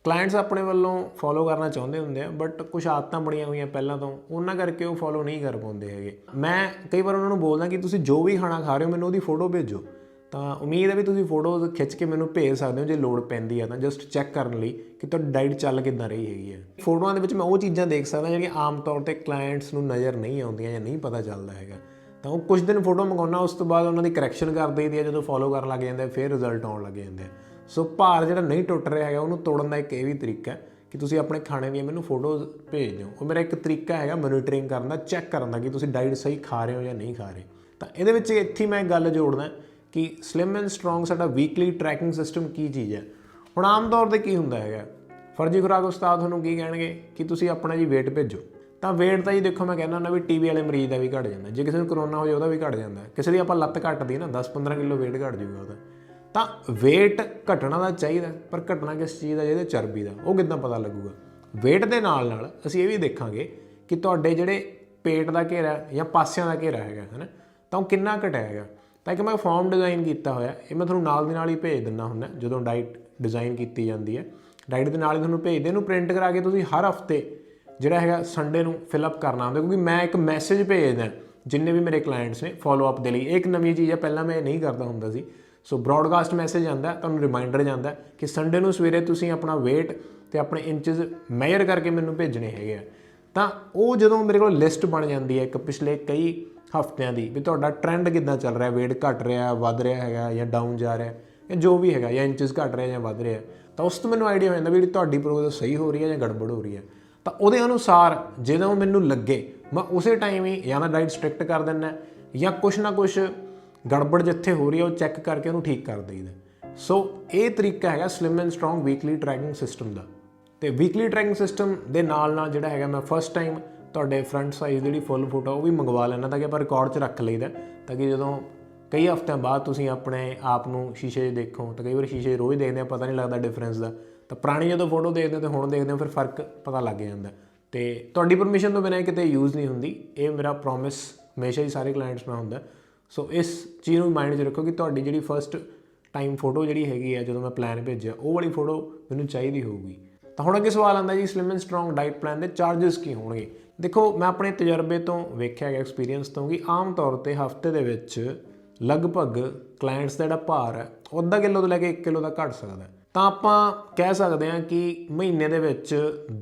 S1: ਕਲਾਇੰਟਸ ਆਪਣੇ ਵੱਲੋਂ ਫੋਲੋ ਕਰਨਾ ਚਾਹੁੰਦੇ ਹੁੰਦੇ ਆ ਬਟ ਕੁਝ ਆਦਤਾਂ ਬਣੀਆਂ ਹੋਈਆਂ ਪਹਿਲਾਂ ਤੋਂ, ਉਹਨਾਂ ਕਰਕੇ ਉਹ ਫੋਲੋ ਨਹੀਂ ਕਰ ਪਾਉਂਦੇ ਹੈਗੇ। ਮੈਂ ਕਈ ਵਾਰ ਉਹਨਾਂ ਨੂੰ ਬੋਲਦਾ ਕਿ ਤੁਸੀਂ ਜੋ ਵੀ ਖਾਣਾ ਖਾ ਰਹੇ ਹੋ, ਮੈਨੂੰ ਉਹਦੀ ਫੋਟੋ ਭੇਜੋ। ਤਾਂ ਉਮੀਦ ਹੈ ਵੀ ਤੁਸੀਂ ਫੋਟੋਜ਼ ਖਿੱਚ ਕੇ ਮੈਨੂੰ ਭੇਜ ਸਕਦੇ ਹੋ, ਜੇ ਲੋੜ ਪੈਂਦੀ ਆ ਤਾਂ ਜਸਟ ਚੈੱਕ ਕਰਨ ਲਈ ਕਿ ਤੁਹਾਡੀ ਡਾਈਟ ਚੱਲ ਕਿੱਦਾਂ ਰਹੀ ਹੈਗੀ ਹੈ ਫੋਟੋਆਂ ਦੇ ਵਿੱਚ ਮੈਂ ਉਹ ਚੀਜ਼ਾਂ ਦੇਖ ਸਕਦਾ ਜਿਹੜੀਆਂ ਆਮ ਤੌਰ ਤੇ ਕਲਾਇੰਟਸ ਨੂੰ ਨਜ਼ਰ ਨਹੀਂ ਆਉਂਦੀਆਂ ਜਾਂ ਨਹੀਂ ਪਤਾ ਚੱਲਦਾ ਹੈਗਾ। ਤਾਂ ਉਹ ਕੁਝ ਦਿਨ ਫੋਟੋ ਮੰਗਾਉਣਾ ਉਸ ਤੋਂ ਬਾਅਦ ਉਹਨਾਂ ਦੀ ਕਰੈਕਸ਼ਨ ਕਰ ਦਈਦੀ ਹੈ ਜਦੋਂ ਫੋਲੋ ਕਰਨ ਲੱਗ ਜਾਂਦੇ ਆ, ਫਿਰ ਰਿਜ਼ਲਟ ਆਉਣ ਲੱਗ ਜਾਂਦੇ ਆ। ਸੋ ਭਾਰ ਜਿਹੜਾ ਨਹੀਂ ਟੁੱਟ ਰਿਹਾ ਹੈਗਾ ਉਹਨੂੰ ਤੋੜਨ ਦਾ ਇੱਕ ਇਹ ਵੀ ਤਰੀਕਾ ਹੈ ਕਿ ਤੁਸੀਂ ਆਪਣੇ ਖਾਣੇ ਦੀਆਂ ਮੈਨੂੰ ਫੋਟੋਜ਼ ਭੇਜ ਦਿਓ। ਉਹ ਮੇਰਾ ਇੱਕ ਤਰੀਕਾ ਹੈਗਾ ਮੋਨੀਟਰਿੰਗ ਕਰਨ ਦਾ ਚੈੱਕ ਕਰਨ ਦਾ ਕਿ ਤੁਸੀਂ ਡਾਈਟ ਸਹੀ ਖਾ ਰਹੇ ਹੋ ਜਾਂ ਨਹੀਂ ਖਾ ਰਹੇ। ਤਾਂ ਇਹਦੇ ਵਿੱਚ ਇੱਥੇ ਮੈਂ ਗੱਲ ਜੋੜਦਾ ਕਿ ਸਲਿਮ ਐਂਡ ਸਟਰੋਂਗ ਸਾਡਾ ਵੀਕਲੀ ਟਰੈਕਿੰਗ ਸਿਸਟਮ ਕੀ ਚੀਜ਼ ਹੈ। ਹੁਣ ਆਮ ਤੌਰ ਤੇ ਕੀ ਹੁੰਦਾ ਹੈਗਾ? ਫਰਜ਼ੀ ਖੁਰਾਕ ਉਸਤਾਦ ਤੁਹਾਨੂੰ ਕੀ ਕਹਿਣਗੇ? ਕਿ ਤੁਸੀਂ ਆਪਣਾ ਜੀ weight ਭੇਜੋ। ਤਾਂ weight ਤਾਂ ਜੀ ਦੇਖੋ ਮੈਂ ਕਹਿੰਦਾ ਹੁੰਦਾ ਵੀ ਟੀਵੀ ਵਾਲੇ ਮਰੀਜ਼ ਦਾ ਵੀ ਘਟ ਜਾਂਦਾ। ਜੇ ਕਿਸੇ ਨੂੰ ਕਰੋਨਾ ਹੋ ਜਾਏ ਉਹਦਾ ਵੀ ਘਟ ਜਾਂਦਾ। ਕਿਸੇ ਦੀ ਆਪਾਂ ਲੱਤ ਘਟਦੀ ਨਾ 10-15 ਕਿਲੋ weight ਘਟ ਜਾਊਗਾ ਉਹਦਾ। ਤਾਂ weight ਘਟਣਾ ਦਾ ਚਾਹੀਦਾ, ਪਰ ਘਟਣਾ ਕਿਸ ਚੀਜ਼ ਦਾ, ਜਿਹਦੇ ਚਰਬੀ ਦਾ, ਉਹ ਕਿੱਦਾਂ ਪਤਾ ਲੱਗੂਗਾ? weight ਦੇ ਨਾਲ ਨਾਲ ਅਸੀਂ ਇਹ ਵੀ ਦੇਖਾਂਗੇ ਕਿ ਤੁਹਾਡੇ ਜਿਹੜੇ ਪੇਟ ਦਾ ਘੇਰਾ ਜਾਂ ਪਾਸਿਆਂ ਦਾ ਘੇਰਾ ਹੈਗਾ ਹੈ ਨਾ ਤਾਂ ਉਹ ਕਿੰਨਾ ਘਟਿਆ ਹੈਗਾ ਤਾਂ ਕਿ ਮੈਂ ਫਾਰਮ ਡਿਜ਼ਾਈਨ ਕੀਤਾ ਹੋਇਆ, ਇਹ ਮੈਂ ਤੁਹਾਨੂੰ ਨਾਲ ਦੀ ਨਾਲ ਹੀ ਭੇਜ ਦਿੰਦਾ ਹੁੰਦਾ, ਜਦੋਂ ਡਾਈਟ ਡਿਜ਼ਾਈਨ ਕੀਤੀ ਜਾਂਦੀ ਹੈ। ਡਾਈਟ ਦੇ ਨਾਲ ਹੀ ਤੁਹਾਨੂੰ ਭੇਜਦੇ ਇਹਨੂੰ ਪ੍ਰਿੰਟ ਕਰਾ ਕੇ ਤੁਸੀਂ ਹਰ ਹਫ਼ਤੇ ਜਿਹੜਾ ਹੈਗਾ ਸੰਡੇ ਨੂੰ ਫਿਲ ਅਪ ਕਰਨਾ ਹੁੰਦਾ, ਕਿਉਂਕਿ ਮੈਂ ਇੱਕ ਮੈਸੇਜ ਭੇਜਦਾ ਜਿੰਨੇ ਵੀ ਮੇਰੇ ਕਲਾਇੰਟਸ ਨੇ ਫਾਲੋ ਅਪ ਦੇ ਲਈ। ਇਹ ਇੱਕ ਨਵੀਂ ਚੀਜ਼ ਹੈ ਪਹਿਲਾਂ ਮੈਂ ਇਹ ਨਹੀਂ ਕਰਦਾ ਹੁੰਦਾ ਸੀ। ਸੋ ਬ੍ਰੌਡਕਾਸਟ ਮੈਸੇਜ ਆਂਦਾ ਤੁਹਾਨੂੰ ਰਿਮਾਈਂਡਰ ਜਾਂਦਾ ਕਿ ਸੰਡੇ ਨੂੰ ਸਵੇਰੇ ਤੁਸੀਂ ਆਪਣਾ weight ਤੇ ਆਪਣੇ ਇੰਚਸ ਮੈਜ਼ਰ ਕਰਕੇ ਮੈਨੂੰ ਭੇਜਣੇ ਹੈਗੇ ਆ। ਤਾਂ ਉਹ ਜਦੋਂ ਮੇਰੇ ਕੋਲ ਲਿਸਟ ਬਣ ਜਾਂਦੀ ਹੈ ਇੱਕ ਪਿਛਲੇ ਕਈ ਹਫ਼ਤਿਆਂ ਦੀ, ਵੀ ਤੁਹਾਡਾ ਟ੍ਰੈਂਡ ਕਿੱਦਾਂ ਚੱਲ ਰਿਹਾ, weight ਘਟ ਰਿਹਾ, ਵੱਧ ਰਿਹਾ ਹੈਗਾ ਜਾਂ ਡਾਊਨ ਜਾ ਰਿਹਾ, ਜਾਂ ਜੋ ਵੀ ਹੈਗਾ, ਜਾਂ ਇੰਚਸ ਘਟ ਰਿਹਾ ਜਾਂ ਵੱਧ ਰਿਹਾ, ਤਾਂ ਉਸ ਤੋਂ ਮੈਨੂੰ ਆਈਡੀਆ ਹੋ ਜਾਂਦਾ ਵੀ ਤੁਹਾਡੀ ਪ੍ਰੋਗਰੈਸ ਸਹੀ ਹੋ ਰਹੀ ਹੈ ਜਾਂ ਗੜਬੜ ਹੋ ਰਹੀ ਹੈ। ਤਾਂ ਉਹਦੇ ਅਨੁਸਾਰ ਜਦੋਂ ਮੈਨੂੰ ਲੱਗੇ, ਮੈਂ ਉਸੇ ਟਾਈਮ ਹੀ ਜਾਂ ਤਾਂ ਡਾਈਟ ਸਟ੍ਰਿਕਟ ਕਰ ਦਿੰਦਾ ਜਾਂ ਕੁਛ ਨਾ ਕੁਛ ਗੜਬੜ ਜਿੱਥੇ ਹੋ ਰਹੀ ਹੈ, ਉਹ ਚੈੱਕ ਕਰਕੇ ਉਹਨੂੰ ਠੀਕ ਕਰ ਦਈਦਾ ਸੋ ਇਹ ਤਰੀਕਾ ਹੈਗਾ slim and strong weekly tracking system ਦਾ। ਤੇ ਵੀਕਲੀ ਟਰੈਕਿੰਗ ਸਿਸਟਮ ਦੇ ਨਾਲ ਨਾਲ ਜਿਹੜਾ ਹੈਗਾ, ਮੈਂ ਫਸਟ ਟਾਈਮ ਤੁਹਾਡੇ ਫਰੰਟ ਸਾਈਜ਼ ਜਿਹੜੀ ਫੁੱਲ ਫੋਟੋ ਉਹ ਵੀ ਮੰਗਵਾ ਲੈਣਾ ਤਾਂ ਕਿ ਆਪਾਂ ਰਿਕਾਰਡ 'ਚ ਰੱਖ ਲਈਦਾ ਤਾਂ ਕਿ ਜਦੋਂ ਕਈ ਹਫ਼ਤਿਆਂ ਬਾਅਦ ਤੁਸੀਂ ਆਪਣੇ ਆਪ ਨੂੰ ਸ਼ੀਸ਼ੇ 'ਚ ਦੇਖੋ, ਤਾਂ ਕਈ ਵਾਰ ਸ਼ੀਸ਼ੇ 'ਚ ਰੋਜ਼ ਦੇਖਦੇ ਆ ਪਤਾ ਨਹੀਂ ਲੱਗਦਾ ਡਿਫਰੈਂਸ ਦਾ। ਤਾਂ ਪੁਰਾਣੀ ਜਦੋਂ ਫੋਟੋ ਦੇਖਦੇ ਹੋ ਤੇ ਹੁਣ ਦੇਖਦੇ ਹੋ ਫਿਰ ਫ਼ਰਕ ਪਤਾ ਲੱਗ ਜਾਂਦਾ। ਤੇ ਤੁਹਾਡੀ ਪਰਮਿਸ਼ਨ ਤੋਂ ਬਿਨਾਂ ਕਿਤੇ ਯੂਜ਼ ਨਹੀਂ ਹੁੰਦੀ। ਇਹ ਮੇਰਾ ਪ੍ਰੋਮਿਸ ਹਮੇਸ਼ਾ ਹੀ ਸਾਰੇ ਕਲਾਇੰਟਸ ਨਾਲ ਹੁੰਦਾ। ਸੋ ਇਸ ਚੀਜ਼ ਨੂੰ ਮਾਈਂਡ 'ਚ ਰੱਖੋ ਕਿ ਤੁਹਾਡੀ ਜਿਹੜੀ ਫਰਸਟ ਟਾਈਮ ਫੋਟੋ ਜਿਹੜੀ ਹੈਗੀ ਆ, ਜਦੋਂ ਮੈਂ ਪਲਾਨ ਭੇਜਿਆ, ਉਹ ਵਾਲੀ ਫੋਟੋ ਮੈਨੂੰ ਚਾਹੀਦੀ ਹੋਊਗੀ। ਤਾਂ ਹੁਣ ਅੱਗੇ ਸਵਾਲ ਆਉਂਦਾ ਜੀ slim and strong diet plan ਦੇ ਚਾਰजेस ਕੀ ਹੋਣਗੇ? ਦੇਖੋ, ਮੈਂ ਆਪਣੇ ਤਜਰਬੇ ਤੋਂ ਵੇਖਿਆ ਗਿਆ ਐਕਸਪੀਰੀਅੰਸ ਤੋਂ ਕਿ ਆਮ ਤੌਰ ਤੇ ਹਫ਼ਤੇ ਦੇ ਵਿੱਚ ਲਗਭਗ ਕਲਾਇੰਟਸ ਦਾ ਜਿਹੜਾ ਭਾਰ ਹੈ, ਉਹ ਅੱਧਾ ਕਿਲੋ ਤੋਂ ਲੈ ਕੇ 1 ਕਿਲੋ ਦਾ ਘਟ ਸਕਦਾ। ਹੈ ਤਾਂ ਆਪਾਂ ਕਹਿ ਸਕਦੇ ਹਾਂ ਕਿ ਮਹੀਨੇ ਦੇ ਵਿੱਚ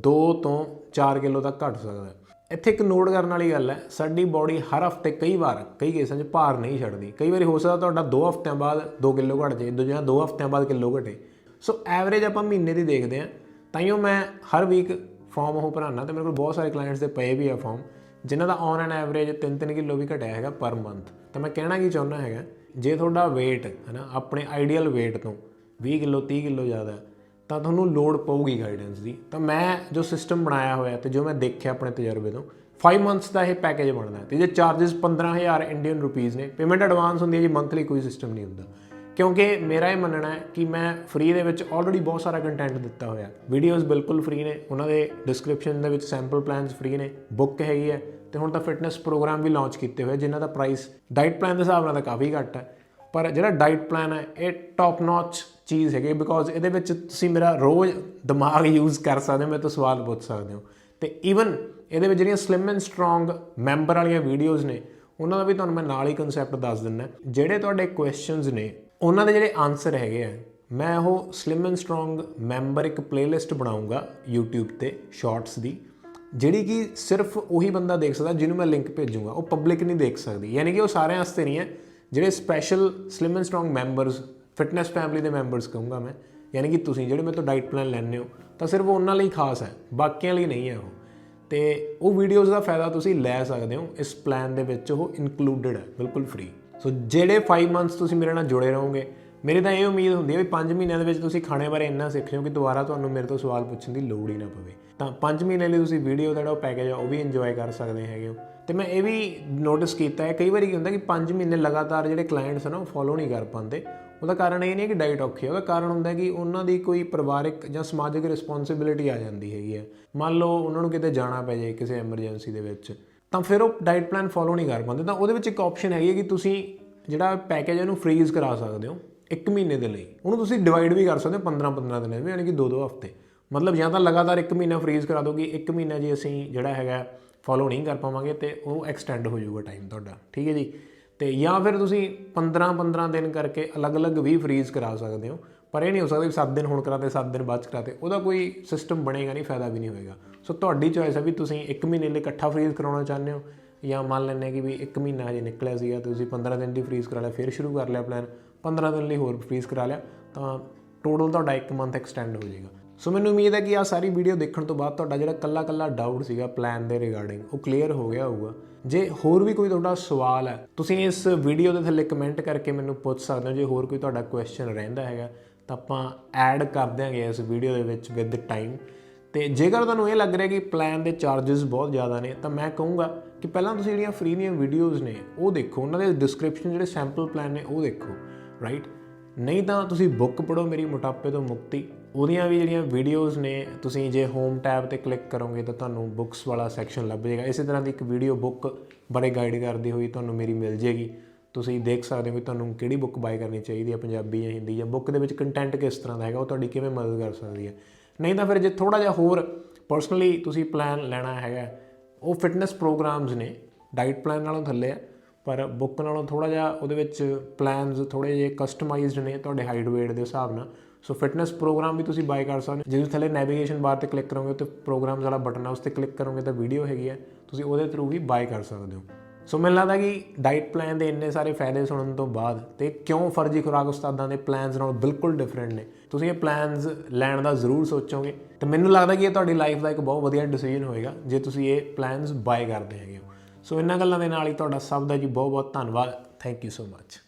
S1: 2 ਤੋਂ 4 ਕਿਲੋ ਤੱਕ ਘਟ ਸਕਦਾ ਹੈ। ਇੱਥੇ ਇੱਕ ਨੋਟ ਕਰਨ ਵਾਲੀ ਗੱਲ ਹੈ, ਸਾਡੀ ਬਾਡੀ ਹਰ ਹਫ਼ਤੇ ਕਈ ਵਾਰ, ਕਈ ਕੇਸਾਂ 'ਚ ਭਾਰ ਨਹੀਂ ਛੱਡਦੀ। ਕਈ ਵਾਰੀ ਹੋ ਸਕਦਾ ਤੁਹਾਡਾ 2 ਹਫ਼ਤਿਆਂ ਬਾਅਦ 2 ਕਿਲੋ ਘਟ ਜਾਏ, ਦੂਜਾ 2 ਹਫ਼ਤਿਆਂ ਬਾਅਦ ਕਿਲੋ ਘਟੇ। ਸੋ ਐਵਰੇਜ ਆਪਾਂ ਮਹੀਨੇ ਦੀ ਦੇਖਦੇ ਹਾਂ। ਤਾਈਓ ਮੈਂ ਹਰ ਵੀਕ ਫਾਰਮ ਉਹ ਭਰਾਨਾ ਤੇ ਮੇਰੇ ਕੋਲ ਬਹੁਤ ਸਾਰੇ ਕਲਾਇੰਟਸ ਦੇ ਪਏ ਵੀ ਆ ਫਾਰਮ ਜਿਨ੍ਹਾਂ ਦਾ ਔਨ ਐਨ ਐਵਰੇਜ 3-3 ਕਿਲੋ ਵੀ ਘਟਿਆ ਹੈਗਾ ਪਰ ਮੰਥ ਤਾਂ ਮੈਂ ਕਹਿਣਾ ਕੀ ਚਾਹੁੰਦਾ ਹੈਗਾ, ਜੇ ਤੁਹਾਡਾ weight ਹੈ ਨਾ, ਆਪਣੇ ਆਈਡੀਅਲ weight ਤੋਂ 20 ਕਿਲੋ 30 ਕਿਲੋ ਜ਼ਿਆਦਾ, ਤਾਂ ਤੁਹਾਨੂੰ ਲੋੜ ਪਊਗੀ ਗਾਈਡੈਂਸ ਦੀ। ਤਾਂ ਮੈਂ ਜੋ ਸਿਸਟਮ ਬਣਾਇਆ ਹੋਇਆ ਤੇ ਜੋ ਮੈਂ ਦੇਖਿਆ ਆਪਣੇ ਤਜਰਬੇ ਤੋਂ 5 ਮੰਥਸ ਦਾ ਇਹ ਪੈਕੇਜ ਬਣਦਾ ਹੈ। ਤੇ ਜੇ ਚਾਰजेस 15000 ਇੰਡੀਅਨ ਰੁਪੀਸ ਨੇ। ਪੇਮੈਂਟ ਐਡਵਾਂਸ ਹੁੰਦੀ ਹੈ ਜੀ ਮੰਥਲੀ ਕੋਈ ਸਿਸਟਮ ਨਹੀਂ ਹੁੰਦਾ। ਕਿਉਂਕਿ ਮੇਰਾ ਇਹ ਮੰਨਣਾ ਹੈ ਕਿ ਮੈਂ ਫ੍ਰੀ ਦੇ ਵਿੱਚ ਆਲਰੇਡੀ ਬਹੁਤ ਸਾਰਾ ਕੰਟੈਂਟ ਦਿੱਤਾ ਹੋਇਆ ਵੀਡੀਓਜ਼ ਬਿਲਕੁਲ ਫ੍ਰੀ ਨੇ, ਉਹਨਾਂ ਦੇ ਡਿਸਕ੍ਰਿਪਸ਼ਨ ਦੇ ਵਿੱਚ ਸੈਂਪਲ ਪਲਾਨਸ ਫ੍ਰੀ ਨੇ ਬੁੱਕ ਹੈਗੀ ਹੈ। ਤੇ ਹੁਣ ਤਾਂ ਫਿਟਨੈਸ ਪ੍ਰੋਗਰਾਮ ਵੀ ਲਾਂਚ ਕੀਤੇ ਹੋਏ ਜਿਨ੍ਹਾਂ ਦਾ ਪ੍ਰਾਈਸ ਡਾਈਟ ਪਲਾਨ ਦੇ ਹਿਸਾਬ ਨਾਲ ਤਾਂ ਕਾਫੀ ਘੱਟ ਹੈ। ਪਰ ਜਿਹੜਾ ਡਾਈਟ ਪਲਾਨ ਹੈ, ਇਹ ਟੌਪ ਨੌਚ ਚੀਜ਼ ਹੈਗੀ ਬਿਕੋਜ਼ ਇਹਦੇ ਵਿੱਚ ਤੁਸੀਂ ਮੇਰਾ ਰੋਜ਼ ਦਿਮਾਗ ਯੂਜ਼ ਕਰ ਸਕਦੇ ਹੋ, ਮੇਰੇ ਤੋਂ ਸਵਾਲ ਪੁੱਛ ਸਕਦੇ ਹੋ। ਤੇ ਈਵਨ ਇਹਦੇ ਵਿੱਚ ਜਿਹੜੀਆਂ ਸਲਿਮ ਐਂਡ ਸਟਰੋਂਗ ਮੈਂਬਰ ਵਾਲੀਆਂ ਵੀਡੀਓਜ਼ ਨੇ, ਉਹਨਾਂ ਦਾ ਵੀ ਤੁਹਾਨੂੰ ਮੈਂ ਨਾਲ ਹੀ ਕਨਸੈਪਟ ਦੱਸ ਦਿੰਦਾ। ਜਿਹੜੇ ਤੁਹਾਡੇ ਕੁਐਸਚਨਸ ਨੇ, ਉਹਨਾਂ ਦੇ ਜਿਹੜੇ ਆਨਸਰ ਹੈਗੇ ਆ, ਮੈਂ ਉਹ ਸਲਿਮ ਐਂਡ ਸਟਰੋਂਗ ਮੈਂਬਰ ਇੱਕ ਪਲੇਲਿਸਟ ਬਣਾਉਂਗਾ YouTube ਤੇ ਸ਼ਾਰਟਸ ਦੀ, ਜਿਹੜੀ ਕਿ ਸਿਰਫ ਉਹੀ ਬੰਦਾ ਦੇਖ ਸਕਦਾ ਜਿਹਨੂੰ ਮੈਂ ਲਿੰਕ ਭੇਜੂੰਗਾ। ਉਹ ਪਬਲਿਕ ਨਹੀਂ ਦੇਖ ਸਕਦੀ। ਯਾਨੀ ਕਿ ਉਹ ਸਾਰਿਆਂ ਵਾਸਤੇ ਨਹੀਂ ਹੈ, ਜਿਹੜੇ special slim and strong members fitness family ਦੇ ਮੈਂਬਰਸ ਕਹੂੰਗਾ ਮੈਂ, ਯਾਨੀ ਕਿ ਤੁਸੀਂ ਜਿਹੜੇ ਮੇਰੇ ਤੋਂ ਡਾਈਟ ਪਲਾਨ ਲੈਣੇ ਹੋ, ਤਾਂ ਸਿਰਫ ਉਹਨਾਂ ਲਈ ਖਾਸ ਹੈ, ਬਾਕੀਆਂ ਲਈ ਨਹੀਂ ਹੈ ਉਹ। ਤੇ ਉਹ ਵੀਡੀਓਜ਼ ਦਾ ਫਾਇਦਾ ਤੁਸੀਂ ਲੈ ਸਕਦੇ ਹੋ, ਇਸ ਪਲਾਨ ਦੇ ਵਿੱਚ ਉਹ ਇਨਕਲੂਡਡ ਹੈ, ਬਿਲਕੁਲ ਫ੍ਰੀ ਸੋ ਜਿਹੜੇ 5 ਮੰਥਸ ਤੁਸੀਂ ਮੇਰੇ ਨਾਲ ਜੁੜੇ ਰਹੋਗੇ, ਮੇਰੀ ਤਾਂ ਇਹ ਉਮੀਦ ਹੁੰਦੀ ਹੈ ਵੀ 5 ਮਹੀਨਿਆਂ ਦੇ ਵਿੱਚ ਤੁਸੀਂ ਖਾਣੇ ਬਾਰੇ ਇੰਨਾ ਸਿੱਖ ਜਾਓ ਕਿ ਦੁਬਾਰਾ ਤੁਹਾਨੂੰ ਮੇਰੇ ਤੋਂ ਸਵਾਲ ਪੁੱਛਣ ਦੀ ਲੋੜ ਹੀ ਨਾ ਪਵੇ। ਤਾਂ 5 ਮਹੀਨੇ ਲਈ ਤੁਸੀਂ ਵੀਡੀਓ ਦਾ ਜਿਹੜਾ ਪੈਕੇਜ ਆ, ਉਹ ਵੀ ਇੰਜੋਏ ਕਰ ਸਕਦੇ ਹੈਗੇ ਹੋ। ਤੇ ਮੈਂ ਇਹ ਵੀ ਨੋਟਿਸ ਕੀਤਾ ਹੈ, ਕਈ ਵਾਰੀ ਕੀ ਹੁੰਦਾ ਕਿ 5 ਮਹੀਨੇ ਲਗਾਤਾਰ ਜਿਹੜੇ ਕਲਾਇੰਟਸ ਹਨ ਉਹ ਫੋਲੋ ਨਹੀਂ ਕਰ ਪਾਉਂਦੇ। ਉਹਦਾ ਕਾਰਨ ਇਹ ਨਹੀਂ ਕਿ ਡਾਈਟ ਔਖੀ ਹੈ, ਉਹਦਾ ਕਾਰਨ ਹੁੰਦਾ ਕਿ ਉਹਨਾਂ ਦੀ ਕੋਈ ਪਰਿਵਾਰਿਕ ਜਾਂ ਸਮਾਜਿਕ ਰਿਸਪੌਂਸਿਬਿਲਿਟੀ ਆ ਜਾਂਦੀ ਹੈਗੀ ਹੈ। ਮੰਨ ਲਓ ਉਹਨਾਂ ਨੂੰ ਕਿਤੇ ਜਾਣਾ ਪੈ ਜਾਏ ਕਿਸੇ ਐਮਰਜੈਂਸੀ ਦੇ ਵਿੱਚ, ਤਾਂ ਫਿਰ ਉਹ ਡਾਈਟ ਪਲਾਨ ਫੋਲੋ ਨਹੀਂ ਕਰ ਪਾਉਂਦੇ। ਤਾਂ ਉਹਦੇ ਵਿੱਚ ਇੱਕ ਆਪਸ਼ਨ ਹੈਗੀ ਹੈ ਕਿ ਤੁਸੀਂ ਜਿਹੜਾ ਪੈਕੇਜ ਇਹਨੂੰ ਫ੍ਰੀਜ਼ ਕਰਾ ਸਕਦੇ ਹੋ ਇੱਕ ਮਹੀਨੇ ਦੇ ਲਈ। ਉਹਨੂੰ ਤੁਸੀਂ ਡਿਵਾਈਡ ਵੀ ਕਰ ਸਕਦੇ ਹੋ 15 15 ਦਿਨਾਂ ਵਿੱਚ, ਯਾਨੀ ਕਿ 2-2 ਹਫ਼ਤੇ। ਮਤਲਬ ਜਾਂ ਤਾਂ ਲਗਾਤਾਰ ਇੱਕ ਮਹੀਨਾ ਫ੍ਰੀਜ਼ ਕਰਾ ਦੋਗੇ ਇੱਕ ਮਹੀਨਾ ਜੇ ਅਸੀਂ ਜਿਹੜਾ ਹੈਗਾ ਫੋਲੋ ਨਹੀਂ ਕਰ ਪਾਵਾਂਗੇ ਤੇ ਉਹ ਐਕਸਟੈਂਡ ਹੋ ਜਾਊਗਾ ਟਾਈਮ ਤੁਹਾਡਾ। ਠੀਕ ਹੈ ਜੀ? ਤੇ ਜਾਂ ਫਿਰ ਤੁਸੀਂ 15 15 ਦਿਨ ਕਰਕੇ ਅਲੱਗ-ਅਲੱਗ ਵੀ ਫ੍ਰੀਜ਼ ਕਰਾ ਸਕਦੇ ਹੋ। ਪਰ ਇਹ ਨਹੀਂ ਹੋ ਸਕਦਾ ਵੀ 7 ਦਿਨ ਹੁਣ ਕਰਾਤੇ 7 ਦਿਨ ਬਾਅਦ 'ਚ ਕਰਾਤੇ। ਉਹਦਾ ਕੋਈ ਸਿਸਟਮ ਬਣੇਗਾ ਨਹੀਂ, ਫਾਇਦਾ ਵੀ ਨਹੀਂ ਹੋਏਗਾ। ਸੋ ਤੁਹਾਡੀ ਚੋਇਸ ਹੈ ਵੀ ਤੁਸੀਂ ਇੱਕ ਮਹੀਨੇ ਲਈ ਇਕੱਠਾ ਫ੍ਰੀਜ਼ ਕਰਾਉਣਾ ਚਾਹੁੰਦੇ ਹੋ ਜਾਂ ਮੰਨ ਲੈਂਦੇ ਕਿ ਵੀ ਇੱਕ ਮਹੀਨਾ ਹਜੇ ਨਿਕਲਿਆ ਸੀਗਾ ਤੁਸੀਂ 15 ਦਿਨ ਦੀ ਫ੍ਰੀਜ਼ ਕਰਾ ਲਿਆ, ਫਿਰ ਸ਼ੁਰੂ ਕਰ ਲਿਆ ਪਲਾਨ 15 ਦਿਨ ਲਈ ਹੋਰ ਫ੍ਰੀਜ਼ ਕਰਾ ਲਿਆ, ਤਾਂ ਟੋਟਲ ਤੁਹਾਡਾ 1 ਮੰਥ ਐਕਸਟੈਂਡ ਹੋ ਜਾਏਗਾ। ਸੋ ਮੈਨੂੰ ਉਮੀਦ ਹੈ ਕਿ ਆ ਸਾਰੀ ਵੀਡੀਓ ਦੇਖਣ ਤੋਂ ਬਾਅਦ ਤੁਹਾਡਾ ਜਿਹੜਾ ਕੱਲਾ ਕੱਲਾ ਡਾਊਟ ਸੀਗਾ ਪਲਾਨ ਦੇ ਰਿਗਾਰਡਿੰਗ ਉਹ ਕਲੀਅਰ ਹੋ ਗਿਆ ਹੋਊਗਾ। ਜੇ ਹੋਰ ਵੀ ਕੋਈ ਤੁਹਾਡਾ ਸਵਾਲ ਹੈ, ਤੁਸੀਂ ਇਸ ਵੀਡੀਓ ਦੇ ਥੱਲੇ ਕਮੈਂਟ ਕਰਕੇ ਮੈਨੂੰ ਪੁੱਛ ਸਕਦੇ ਹੋ। ਜੇ ਹੋਰ ਕੋਈ ਤੁਹਾਡਾ ਕੁਐਸਚਨ ਰਹਿੰਦਾ ਹੈਗਾ, ਤਾਂ ਆਪਾਂ ਐਡ ਕਰ ਦਿਆਂਗੇ ਇਸ ਵੀਡੀਓ ਦੇ ਵਿੱਚ ਵਿਦ ਟਾਈਮ ਤੇ ਜੇਕਰ ਤੁਹਾਨੂੰ ਇਹ ਲੱਗ ਰਿਹਾ ਕਿ ਪਲਾਨ ਦੇ ਚਾਰजेस ਬਹੁਤ ਜ਼ਿਆਦਾ ਨੇ, ਤਾਂ ਮੈਂ ਕਹੂੰਗਾ ਕਿ ਪਹਿਲਾਂ ਤੁਸੀਂ ਜਿਹੜੀਆਂ ਫ੍ਰੀ ਦੀਆਂ ਵੀਡੀਓਜ਼ ਨੇ, ਉਹ ਦੇਖੋ। ਉਹਨਾਂ ਦੇ ਡਿਸਕ੍ਰਿਪਸ਼ਨ ਜਿਹੜੇ ਸੈਂਪਲ ਪਲਾਨ ਨੇ, ਉਹ ਦੇਖੋ ਰਾਈਟ ਨਹੀਂ ਤਾਂ ਤੁਸੀਂ ਬੁੱਕ ਪੜੋ ਮੇਰੀ ਮੋਟਾਪੇ ਤੋਂ ਮੁਕਤੀ। ਉਹਦੀਆਂ ਵੀ ਜਿਹੜੀਆਂ ਵੀਡੀਓਜ਼ ਨੇ, ਤੁਸੀਂ ਜੇ ਹੋਮ ਟੈਬ ਤੇ ਕਲਿੱਕ ਕਰੋਗੇ ਤਾਂ ਤੁਹਾਨੂੰ ਬੁੱਕਸ ਵਾਲਾ ਸੈਕਸ਼ਨ ਲੱਭ ਜਾਏਗਾ। ਇਸੇ ਤਰ੍ਹਾਂ ਦੀ ਇੱਕ ਵੀਡੀਓ ਬੁੱਕ ਬਾਰੇ ਗਾਈਡ ਕਰਦੀ ਹੋਈ ਤੁਹਾਨੂੰ ਮੇਰੀ ਮਿਲ ਜੇਗੀ ਤੁਸੀਂ ਦੇਖ ਸਕਦੇ ਹੋ ਕਿ ਤੁਹਾਨੂੰ ਕਿਹੜੀ ਬੁੱਕ ਬਾਈ ਕਰਨੀ ਚਾਹੀਦੀ ਹੈ ਪੰਜਾਬੀ ਜਾਂ ਹਿੰਦੀ, ਜਾਂ ਬੁੱਕ ਦੇ ਵਿੱਚ ਕੰਟੈਂਟ ਕਿਸ ਤਰ੍ਹਾਂ ਦਾ ਹੈਗਾ, ਉਹ ਤੁਹਾਡੀ ਕਿਵੇਂ ਮਦਦ ਕਰ ਸਕਦੀ ਹੈ ਨਹੀਂ ਤਾਂ ਫਿਰ ਜੇ ਥੋੜਾ ਜਿਹਾ ਹੋਰ ਪਰਸਨਲੀ ਤੁਸੀਂ ਪਲਾਨ ਲੈਣਾ ਹੈਗਾ, ਉਹ ਫਿਟਨੈਸ ਪ੍ਰੋਗਰਾਮਸ ਨੇ ਡਾਈਟ ਪਲਾਨ ਨਾਲੋਂ ਥੱਲੇ ਆ, ਪਰ ਬੁੱਕ ਨਾਲੋਂ ਥੋੜਾ ਜਿਹਾ ਉਹਦੇ ਵਿੱਚ ਪਲਾਨਸ ਥੋੜੇ ਜਿਹੇ ਕਸਟਮਾਈਜ਼ਡ ਨੇ, ਤੁਹਾਡੇ ਹਾਈਟ weight ਦੇ ਹਿਸਾਬ ਨਾਲ। ਸੋ ਫਿਟਨੈਸ ਪ੍ਰੋਗਰਾਮ ਵੀ ਤੁਸੀਂ ਬਾਈ ਕਰ ਸਕਦੇ ਹੋ। ਜਿਹਦੇ ਥੱਲੇ ਨੈਵੀਗੇਸ਼ਨ ਬਾਰ ਤੇ ਕਲਿੱਕ ਕਰੋਗੇ ਤੇ ਪ੍ਰੋਗਰਾਮਸ ਵਾਲਾ ਬਟਨ ਹੈ ਉਸ ਤੇ ਕਲਿੱਕ ਕਰੋਗੇ ਤਾਂ ਵੀਡੀਓ ਹੈਗੀ ਹੈ ਤੁਸੀਂ ਉਹਦੇ ਥਰੂ ਵੀ ਬਾਈ ਕਰ ਸਕਦੇ ਹੋ। ਸੋ ਮੈਨੂੰ ਲੱਗਦਾ ਕਿ ਡਾਈਟ ਪਲਾਨ ਦੇ ਇੰਨੇ ਸਾਰੇ ਫਾਇਦੇ ਸੁਣਨ ਤੋਂ ਬਾਅਦ ਤੇ ਕਿਉਂ ਫਰਜ਼ੀ ਖੁਰਾਕ ਉਸਤਾਦਾਂ ਦੇ ਪਲਾਨਸ ਨਾਲ ਬਿਲਕੁਲ ਡਿਫਰੈਂਟ ਨੇ। ਤੁਸੀਂ ਇਹ ਪਲਾਨਸ ਲੈਣ ਦਾ ਜ਼ਰੂਰ ਸੋਚੋਗੇ। ਤੇ ਮੈਨੂੰ ਲੱਗਦਾ ਕਿ ਇਹ ਤੁਹਾਡੀ ਲਾਈਫ ਦਾ ਇੱਕ ਬਹੁਤ ਵਧੀਆ ਡਿਸੀਜਨ ਹੋਏਗਾ, ਜੇ ਤੁਸੀਂ ਇਹ ਪਲਾਨਸ ਬਾਏ ਕਰਦੇ ਹੈਗੇ ਹੋ। ਸੋ ਇਹਨਾਂ ਗੱਲਾਂ ਦੇ ਨਾਲ ਹੀ ਤੁਹਾਡਾ ਸਭ ਦਾ ਜੀ ਬਹੁਤ ਬਹੁਤ ਧੰਨਵਾਦ। Thank you so much